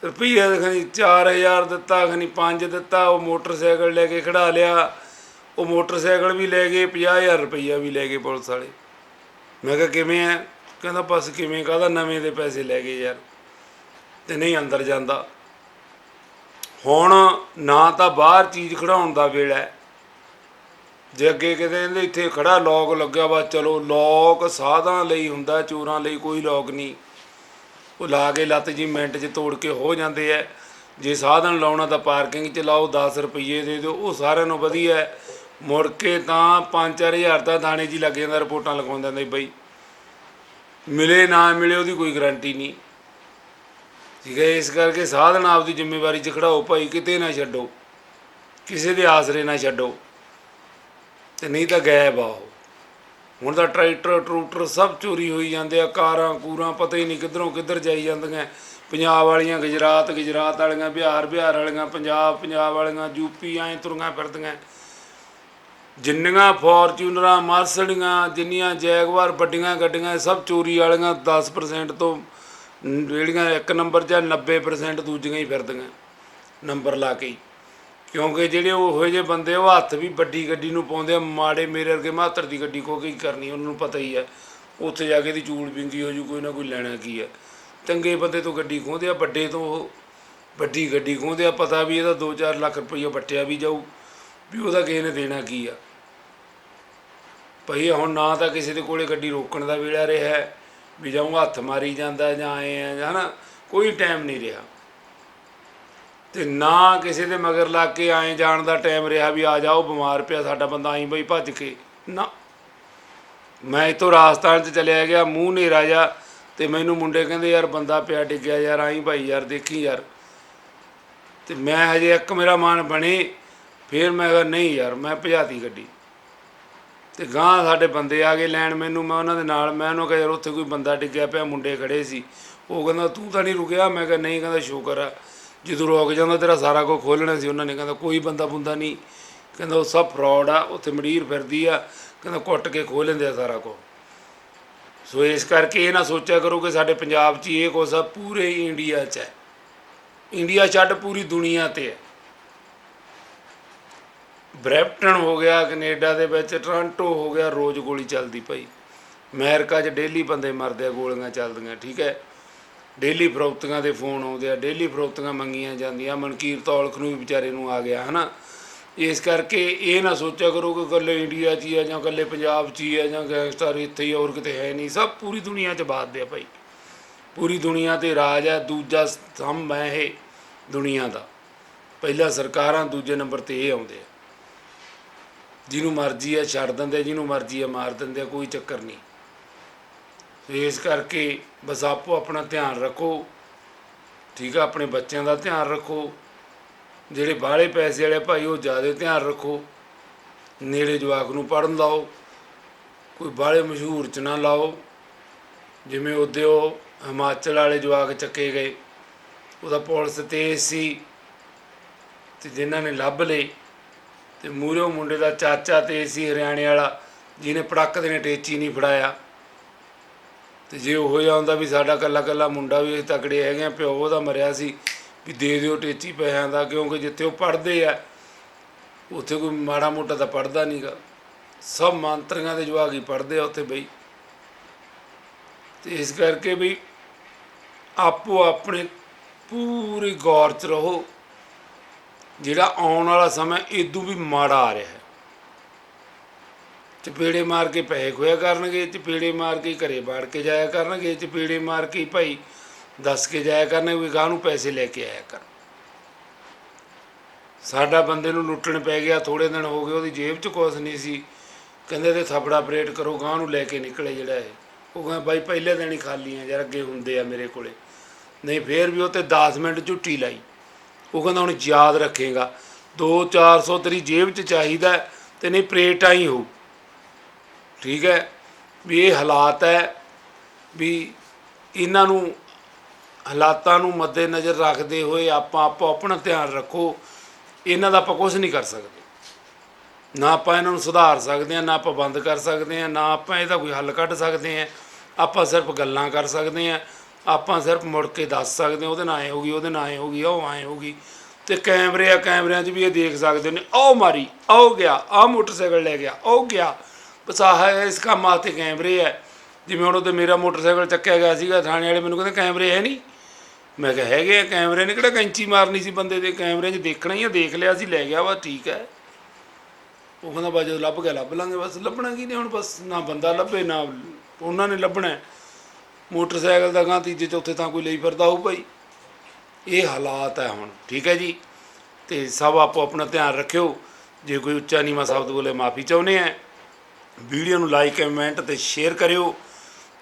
ਰੁਪਈਆ ਖਣੀ 4000 ਦਿੱਤਾ, ਖਣੀ 5 ਦਿੱਤਾ, ਉਹ ਮੋਟਰਸਾਈਕਲ ਲੈ ਕੇ ਖੜਾ ਲਿਆ। ਉਹ ਮੋਟਰਸਾਈਕਲ ਵੀ ਲੈ ਗਏ 50000 ਰੁਪਈਆ ਵੀ ਲੈ ਗਏ ਪੁਲਿਸ ਵਾਲੇ। ਮੈਂ ਕਿਹਾ, ਕਿਵੇਂ ਆ ਕਹਿੰਦਾ, ਬਸ ਕਿਵੇਂ, ਕਾਹਦਾ ਨਵੇਂ ਦੇ ਪੈਸੇ ਲੈ ਗਏ ਯਾਰ? ਤੇ ਨਹੀਂ, ਅੰਦਰ ਜਾਂਦਾ। ਹੁਣ ਨਾ ਤਾਂ ਬਾਹਰ ਚੀਜ਼ ਖੜਾਉਣ ਦਾ ਵੇਲਾ ਹੈ ਜੇ ਅੱਗੇ ਕਿਤੇ ਇਹਦੇ ਇੱਥੇ ਖੜਾ ਲੋਕ ਲੱਗਿਆ ਵਾ ਚਲੋ, ਲੋਕ ਸਾਧਾਂ ਲਈ ਹੁੰਦਾ, ਚੋਰਾਂ ਲਈ ਕੋਈ ਲੋਕ ਨਹੀਂ। ਉਹ ਲਾ ਕੇ ਲੱਤ ਜੀ ਮਿੰਟ 'ਚ ਤੋੜ ਕੇ ਹੋ ਜਾਂਦੇ ਐ। ਜੇ ਸਾਧਨ ਲਾਉਣਾ ਤਾਂ ਪਾਰਕਿੰਗ 'ਚ ਲਾਓ 10 ਰੁਪਏ ਦੇ ਦਿਓ, ਉਹ ਸਾਰਿਆਂ ਨੂੰ ਵਧੀਆ ਹੈ। ਮੁੜ ਕੇ ਤਾਂ 5-4000 ਤਾਂ ਥਾਣੇ 'ਚ ਹੀ ਲੱਗ ਜਾਂਦਾ, ਰਿਪੋਰਟਾਂ ਲਗਾਉਣ ਦਿੰਦੇ ਬਈ। ਮਿਲੇ, ਨਾ ਮਿਲੇ ਉਹਦੀ ਕੋਈ ਗਾਰੰਟੀ ਨਹੀਂ। ਠੀਕ ਹੈ, ਇਸ ਕਰਕੇ ਸਾਧਨ ਆਪਦੀ ਜ਼ਿੰਮੇਵਾਰੀ 'ਚ ਖੜਾਓ, ਭਾਈ ਕਿਤੇ ਨਾ ਛੱਡੋ। ਕਿਸੇ ਦੇ ਆਸਰੇ ਨਾ ਛੱਡੋ। ਤੇ ਨਹੀਂ ਤਾਂ ਗਾਇਬ ਆ ਹੁਣ ਤਾਂ ਟਰੈਕਟਰ, ਟਰੂਟਰ ਸਭ ਚੋਰੀ ਹੋਈ ਜਾਂਦੇ ਆ, ਕਾਰਾਂ, ਕੂਰਾਂ, ਪਤਾ ਹੀ ਨਹੀਂ ਕਿੱਧਰੋਂ ਕਿੱਧਰ ਜਾਈ ਜਾਂਦੀਆਂ। ਪੰਜਾਬ ਵਾਲੀਆਂ, ਗੁਜਰਾਤ ਗੁਜਰਾਤ ਵਾਲੀਆਂ, ਬਿਹਾਰ ਬਿਹਾਰ ਵਾਲੀਆਂ, ਪੰਜਾਬ ਪੰਜਾਬ ਵਾਲੀਆਂ ਯੂਪੀ ਐਂ ਤੁਰੀਆਂ ਫਿਰਦੀਆਂ। ਜਿੰਨੀਆਂ ਫੋਰਚੂਨਰਾਂ ਮਾਰਸਡੀਆਂ ਜਿੰਨੀਆਂ ਜੈਗਵਾਰ ਵੱਡੀਆਂ ਗੱਡੀਆਂ ਸਭ ਚੋਰੀ ਵਾਲੀਆਂ 10% ਤੋਂ ਜਿਹੜੀਆਂ ਇੱਕ ਨੰਬਰ ਜਾਂ ਆ, 90% ਦੂਜੀਆਂ ਹੀ ਫਿਰਦੀਆਂ ਨੰਬਰ ਲਾ ਕੇ ਹੀ। ਕਿਉਂਕਿ ਜਿਹੜੇ ਉਹੋ ਜਿਹੇ ਬੰਦੇ ਉਹ ਹੱਥ ਵੀ ਵੱਡੀ ਗੱਡੀ ਨੂੰ ਪਾਉਂਦੇ ਆ ਮਾੜੇ ਮੇਰੇ ਵਰਗੇ ਮਾਤਰ ਦੀ ਗੱਡੀ ਕੋ ਕੀ ਕਰਨੀ ਉਹਨਾਂ ਨੂੰ ਪਤਾ ਹੀ ਹੈ ਉੱਥੇ ਜਾ ਕੇ ਦੀ ਚੂੜ ਬਿੰਗੀ ਹੋ ਜੂ ਕੋਈ ਨਾ ਕੋਈ ਲੈਣਾ ਕੀ ਹੈ ਚੰਗੇ ਬੰਦੇ ਤੋਂ ਗੱਡੀ ਖੋਹਦੇ ਆ ਵੱਡੇ ਤੋਂ ਉਹ ਵੱਡੀ ਗੱਡੀ ਖੋਹਦੇ ਆ ਪਤਾ ਵੀ ਇਹਦਾ 2-4 ਲੱਖ ਰੁਪਈਆ ਵੱਟਿਆ ਵੀ ਜਾਊ ਵੀ ਉਹਦਾ ਕਿਸੇ ਨੇ ਦੇਣਾ ਕੀ ਆ। ਭਈ ਹੁਣ ਨਾ ਤਾਂ ਕਿਸੇ ਦੇ ਕੋਲੇ ਗੱਡੀ ਰੋਕਣ ਦਾ ਵੇਲਾ ਰਿਹਾ ਵੀ ਜਾਂ ਉਹ ਹੱਥ ਮਾਰੀ ਜਾਂਦਾ ਜਾਂ ਆਏ ਆ ਜਾਂ ਹਨਾ, ਕੋਈ ਟਾਈਮ ਨਹੀਂ ਰਿਹਾ। ਤੇ ਨਾ ਕਿਸੇ ਦੇ ਮਗਰ ਲੱਗ ਕੇ ਆਏ ਜਾਣ ਦਾ ਟਾਈਮ ਰਿਹਾ ਵੀ ਆ ਜਾਓ, ਬਿਮਾਰ ਪਿਆ ਸਾਡਾ ਬੰਦਾ ਆਈ ਬਈ ਭੱਜ ਕੇ। ਨਾ। ਮੈਂ ਇੱਥੋਂ ਰਾਜਸਥਾਨ ਚ ਚਲਿਆ ਗਿਆ, ਮੂੰਹ ਨੇਰਾ ਜਾ ਤੇ ਮੈਨੂੰ ਮੁੰਡੇ ਕਹਿੰਦੇ, ਯਾਰ ਬੰਦਾ ਪਿਆ ਡਿੱਗਿਆ ਯਾਰ ਆਈ ਭਾਈ ਯਾਰ, ਦੇਖੀ ਯਾਰ। ਤੇ ਮੈਂ ਹਜੇ ਇੱਕ ਮੇਰਾ ਮਨ ਬਣੇ, ਫਿਰ ਮੈਂ ਕਿਹਾ, ਨਹੀਂ ਯਾਰ, ਮੈਂ ਭਜਾਤੀ ਗੱਡੀ। ਤੇ ਗਾਂ ਸਾਡੇ ਬੰਦੇ ਆ ਗਏ ਲੈਣ ਮੈਨੂੰ, ਮੈਂ ਉਹਨਾਂ ਦੇ ਨਾਲ, ਮੈਂ ਉਹਨੂੰ ਕਿਹਾ ਯਾਰ ਉੱਥੇ ਕੋਈ ਬੰਦਾ ਡਿੱਗਿਆ ਪਿਆ, ਮੁੰਡੇ ਖੜੇ ਸੀ। ਉਹ ਕਹਿੰਦਾ, ਤੂੰ ਤਾਂ ਨਹੀਂ ਰੁਕਿਆ? ਮੈਂ ਕਿਹਾ, ਨਹੀਂ, ਕਹਿੰਦਾ, ਸ਼ੁਕਰ ਆ। ਜਦੋਂ ਰੁਕ ਜਾਂਦਾ ਤੇਰਾ ਸਾਰਾ ਕੁਝ ਖੋਲਣਾ ਸੀ, ਉਹਨਾਂ ਨੇ ਕਹਿੰਦਾ, ਕੋਈ ਬੰਦਾ ਬੁੰਦਾ ਨਹੀਂ। ਕਹਿੰਦਾ, ਉਹ ਸਭ ਫਰਾਡ ਆ, ਉੱਥੇ ਮੜੀਰ ਫਿਰਦੀ ਆ। ਕਹਿੰਦਾ, ਕੁੱਟ ਕੇ ਖੋਹ ਲੈਂਦੇ ਆ ਸਾਰਾ ਕੁਝ। ਸੋ ਇਸ ਕਰਕੇ ਇਹ ਨਾ ਸੋਚਿਆ ਕਰੋ ਕਿ ਸਾਡੇ ਪੰਜਾਬ 'ਚ ਇਹ ਕੁਛ ਪੂਰੇ ਇੰਡੀਆ 'ਚ ਹੈ। ਇੰਡੀਆ ਛੱਡ ਪੂਰੀ ਦੁਨੀਆ ਤੇ ਹੈ। ਬ੍ਰੈਂਪਟਨ ਹੋ ਗਿਆ, ਕੈਨੇਡਾ ਦੇ ਵਿੱਚ, ਟੋਰਾਂਟੋ ਹੋ ਗਿਆ, ਰੋਜ਼ ਗੋਲੀ ਚੱਲਦੀ ਪਈ। ਅਮਰੀਕਾ 'ਚ ਡੇਲੀ ਬੰਦੇ ਮਰਦੇ ਆ, ਗੋਲੀਆਂ ਚੱਲਦੀਆਂ, ਠੀਕ ਹੈ? ਡੇਲੀ ਫਰੋਖਤੀਆਂ ਦੇ ਫੋਨ ਆਉਂਦੇ ਆ, ਡੇਲੀ ਫਰੋਖਤੀਆਂ ਮੰਗੀਆਂ ਜਾਂਦੀਆਂ, ਮਨਕੀਰ ਤੌਲਖ ਨੂੰ ਵੀ ਵਿਚਾਰੇ ਨੂੰ ਆ ਗਿਆ, ਹਨਾ? ਇਸ ਕਰਕੇ ਇਹ ਨਾ ਸੋਚਿਆ ਕਰੋ ਕਿ ਇਕੱਲੇ ਇੰਡੀਆ 'ਚ ਹੀ ਆ ਜਾਂ ਇਕੱਲੇ ਪੰਜਾਬ 'ਚ ਹੀ ਆ ਜਾਂ ਗੈਂਗਸਟਰ ਇੱਥੇ ਹੀ ਹੋਰ ਕਿਤੇ ਹੈ ਨਹੀਂ। ਸਭ ਪੂਰੀ ਦੁਨੀਆ 'ਚ ਬਾਤ ਆ ਭਾਈ। ਪੂਰੀ ਦੁਨੀਆ ਤੇ ਰਾਜ ਹੈ ਦੂਜਾ ਸਤੰਭ ਹੈ ਇਹ ਦੁਨੀਆ ਦਾ। ਪਹਿਲਾ ਸਰਕਾਰਾਂ ਦੂਜੇ ਨੰਬਰ ਤੇ ਇਹ ਆਉਂਦੇ ਆ। ਜਿਹਨੂੰ ਮਰਜ਼ੀ ਆ ਛੱਡ ਦਿੰਦੇ, ਜਿਹਨੂੰ ਮਰਜ਼ੀ ਆ ਮਾਰ ਦਿੰਦੇ ਆ, ਕੋਈ ਚੱਕਰ ਨਹੀਂ। ਇਸ ਕਰਕੇ ਬਸ ਆਪੋ ਆਪਣਾ ਧਿਆਨ ਰੱਖੋ, ਠੀਕ ਆ, ਆਪਣੇ ਬੱਚਿਆਂ ਦਾ ਧਿਆਨ ਰੱਖੋ, ਜਿਹੜੇ ਬਾਹਲੇ ਪੈਸੇ ਵਾਲੇ ਭਾਈ, ਉਹ ਜ਼ਿਆਦਾ ਧਿਆਨ ਰੱਖੋ, ਨੇੜੇ ਜਵਾਕ ਨੂੰ ਪੜਨ ਲਾਓ, ਕੋਈ ਬਾਹਲੇ ਮਸ਼ਹੂਰ ਚ ਨਾ ਲਾਓ, ਜਿਵੇਂ ਉਹਦੇ ਉਹ ਹਿਮਾਚਲ ਵਾਲੇ ਜਵਾਕ ਚੱਕੇ ਗਏ, ਉਹਦਾ ਪੁਲਿਸ ਤੇਜ਼ ਸੀ, ਤੇ ਜਿਨ੍ਹਾਂ ਨੇ ਲੱਭ ਲਏ ਤੇ ਮੂਹਰੋਂ ਮੁੰਡੇ ਦਾ ਚਾਚਾ ਤੇਜ਼ ਸੀ ਹਰਿਆਣੇ ਵਾਲਾ, ਜਿਹਨੇ ਪੜਕ ਦੇ ਨੇ ਟੇਚੀ ਨਹੀਂ ਫੜਾਇਆ। ਤੇ ਜੇ ਉਹ ਜਾਂਦਾ ਵੀ ਸਾਡਾ ਕੱਲਾ ਕੱਲਾ ਮੁੰਡਾ ਵੀ ਅਸੀਂ ਤਕੜੇ ਹੈਗੇ ਆ, ਪਿਓ ਉਹਦਾ ਮਰਿਆ ਸੀ, ਵੀ ਦੇ ਦਿਓ ਟੇਚੀ ਪੈਸਿਆਂ ਦਾ, ਕਿਉਂਕਿ ਜਿੱਥੇ ਉਹ ਪੜਦੇ ਆ, ਉੱਥੇ ਕੋਈ ਮਾੜਾ ਮੋਟਾ ਤਾਂ ਪੜਦਾ ਨਹੀਂਗਾ ਸਭ ਮੰਤਰੀਆਂ ਦੇ ਜਵਾਕ ਹੀ ਪੜਦੇ ਆ ਉੱਥੇ ਬਈ। ਤੇ ਇਸ ਕਰਕੇ ਵੀ ਆਪੋ ਆਪਣੇ ਪੂਰੀ ਗੌਰ ਚ ਰਹੋ। ਜਿਹੜਾ ਆਉਣ ਵਾਲਾ ਸਮਾਂ ਇਦੋਂ ਵੀ ਮਾੜਾ ਆ ਰਿਹਾ ਹੈ। ਚਪੇੜੇ ਮਾਰ ਕੇ ਪੈਸੇ ਖੋਇਆ ਕਰਨਗੇ ਚਪੇੜੇ ਮਾਰ ਕੇ ਘਰੇ ਬਾੜ ਕੇ ਜਾਇਆ ਕਰਨਗੇ ਚਪੇੜੇ ਮਾਰ ਕੇ ਭਾਈ ਦੱਸ ਕੇ ਜਾਇਆ ਕਰਨਗੇ ਵੀ ਗਾਹ ਨੂੰ ਪੈਸੇ ਲੈ ਕੇ ਆਇਆ ਕਰ। ਸਾਡਾ ਬੰਦੇ ਨੂੰ ਲੁੱਟਣ ਪੈ ਗਿਆ ਥੋੜੇ ਦਿਨ ਹੋ ਗਏ, ਉਹਦੀ ਜੇਬ 'ਚ ਕੁਛ ਨਹੀਂ ਸੀ। ਕਹਿੰਦੇ ਤੇ ਥਪੜਾ ਆਪਰੇਟ ਕਰੋ ਗਾਹ ਨੂੰ ਲੈ ਕੇ ਨਿਕਲੇ ਜਿਹੜਾ ਇਹ। ਉਹ ਕਹਿੰਦਾ ਬਾਈ ਪਹਿਲੇ ਦਿਨ ਹੀ ਖਾਲੀ ਆ ਯਾਰ, ਅੱਗੇ ਹੁੰਦੇ ਆ ਮੇਰੇ ਕੋਲੇ। ਨਹੀਂ, ਫੇਰ ਵੀ ਉਹ ਤੇ 10 ਮਿੰਟ ਝੁੱਟੀ ਲਾਈ। ਉਹ ਕਹਿੰਦਾ ਹੁਣ ਯਾਦ ਰੱਖੇਗਾ। 2-400 ਤੇਰੀ ਜੇਬ 'ਚ ਚਾਹੀਦਾ ਹੈ, ਤੇ ਨਹੀਂ ਪ੍ਰੇਟਾਂ ਹੀ ਹੋ। ਠੀਕ ਹੈ ਵੀ ਇਹ ਹਾਲਾਤ ਹੈ ਵੀ ਇਹਨਾਂ ਨੂੰ ਹਾਲਾਤਾਂ ਨੂੰ ਮੱਦੇ ਨਜ਼ਰ ਰੱਖਦੇ ਹੋਏ ਆਪਾਂ ਆਪੋ ਆਪਣਾ ਧਿਆਨ ਰੱਖੋ ਇਹਨਾਂ ਦਾ ਆਪਾਂ ਕੁਝ ਨਹੀਂ ਕਰ ਸਕਦੇ। ਨਾ ਆਪਾਂ ਇਹਨਾਂ ਨੂੰ ਸੁਧਾਰ ਸਕਦੇ ਹਾਂ ਨਾ ਆਪਾਂ ਬੰਦ ਕਰ ਸਕਦੇ ਹਾਂ ਨਾ ਆਪਾਂ ਇਹਦਾ ਕੋਈ ਹੱਲ ਕੱਢ ਸਕਦੇ ਹਾਂ। ਆਪਾਂ ਸਿਰਫ ਗੱਲਾਂ ਕਰ ਸਕਦੇ ਹਾਂ ਆਪਾਂ ਸਿਰਫ ਮੁੜ ਕੇ ਦੱਸ ਸਕਦੇ ਹਾਂ, ਉਹਦੇ ਨਾਲ ਐ ਗਈ, ਉਹਦੇ ਨਾਲ ਐ ਹੋਗੀ ਉਹ ਐ ਗਈ। ਤੇ ਕੈਮਰੇ ਆ, ਕੈਮਰਿਆਂ 'ਚ ਵੀ ਇਹ ਦੇਖ ਸਕਦੇ ਨੇ ਉਹ ਮਾਰੀ ਉਹ ਗਿਆ ਆ ਮੋਟਰਸਾਈਕਲ ਲੈ ਗਿਆ ਉਹ ਗਿਆ। ਬਸ ਆਹ ਇਸ ਕੰਮ ਵਾਸਤੇ ਕੈਮਰੇ ਹੈ ਜਿਵੇਂ ਹੁਣ ਉਹਦੇ ਮੇਰਾ ਮੋਟਰਸਾਈਕਲ ਚੱਕਿਆ ਗਿਆ ਸੀਗਾ, ਥਾਣੇ ਵਾਲੇ ਮੈਨੂੰ ਕਹਿੰਦੇ ਕੈਮਰੇ ਹੈ ਨਹੀਂ। ਮੈਂ ਕਿਹਾ ਹੈਗੇ ਆ ਕੈਮਰੇ ਨੇ, ਕਿਹੜਾ ਕੈਂਚੀ ਮਾਰਨੀ ਸੀ ਬੰਦੇ ਦੇ ਕੈਮਰੇ 'ਚ, ਦੇਖਣਾ ਹੀ ਆ, ਦੇਖ ਲਿਆ ਸੀ, ਲੈ ਗਿਆ ਵਾ, ਠੀਕ ਹੈ। ਉਹ ਕਹਿੰਦਾ ਬਾ ਜਦੋਂ ਲੱਭ ਗਿਆ, ਲੱਭ ਲਾਂਗੇ, ਬਸ ਲੱਭਣਾ ਕੀ ਨੇ ਹੁਣ, ਬਸ ਨਾ ਬੰਦਾ ਲੱਭੇ, ਨਾ ਉਹਨਾਂ ਨੇ ਲੱਭਣਾ। ਮੋਟਰਸਾਈਕਲ ਦਾ ਗਾਂ ਤੀਜੇ ਚੌਥੇ ਤਾਂ ਕੋਈ ਲਈ ਫਿਰਦਾ ਹੋਊ ਭਾਈ। ਇਹ ਹਾਲਾਤ ਹੈ ਹੁਣ, ਠੀਕ ਹੈ ਜੀ? ਤੇ ਸਭ ਆਪੋ ਆਪਣਾ ਧਿਆਨ ਰੱਖਿਓ। ਜੇ ਕੋਈ ਉੱਚਾ ਨੀਵਾਂ ਸ਼ਬਦ ਬੋਲੇ, ਮਾਫੀ ਚਾਹੁੰਦੇ ਆ ਵੀਡੀਓ ਨੂੰ ਲਾਈਕ ਕਮੈਂਟ ਤੇ ਸ਼ੇਅਰ ਕਰਿਓ।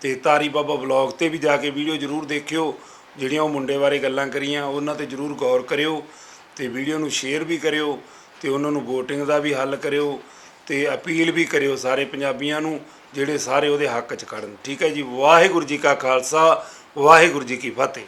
ਤੇ ਤਾਰੀ ਬਾਬਾ ਵਲੌਗ ਤੇ ਵੀ ਜਾ ਕੇ ਵੀਡੀਓ ਜ਼ਰੂਰ ਦੇਖਿਓ। ਜਿਹੜੀਆਂ ਉਹ ਮੁੰਡੇ ਬਾਰੇ ਗੱਲਾਂ ਕਰੀਆਂ, ਉਹਨਾਂ ਤੇ ਜ਼ਰੂਰ ਗੌਰ ਕਰਿਓ। ਤੇ ਵੀਡੀਓ ਨੂੰ ਸ਼ੇਅਰ ਵੀ ਕਰਿਓ। ਤੇ ਉਹਨਾਂ ਨੂੰ VOTING ਦਾ ਵੀ ਹੱਲ ਕਰਿਓ। ਤੇ ਅਪੀਲ ਵੀ ਕਰਿਓ ਸਾਰੇ ਪੰਜਾਬੀਆਂ ਨੂੰ। ਜਿਹੜੇ ਸਾਰੇ ਉਹਦੇ ਹੱਕ 'ਚ ਖੜਨ। ਠੀਕ ਹੈ ਜੀ? ਵਾਹਿਗੁਰੂ ਜੀ ਕਾ ਖਾਲਸਾ, ਵਾਹਿਗੁਰੂ ਜੀ ਕੀ ਫਤਿਹ।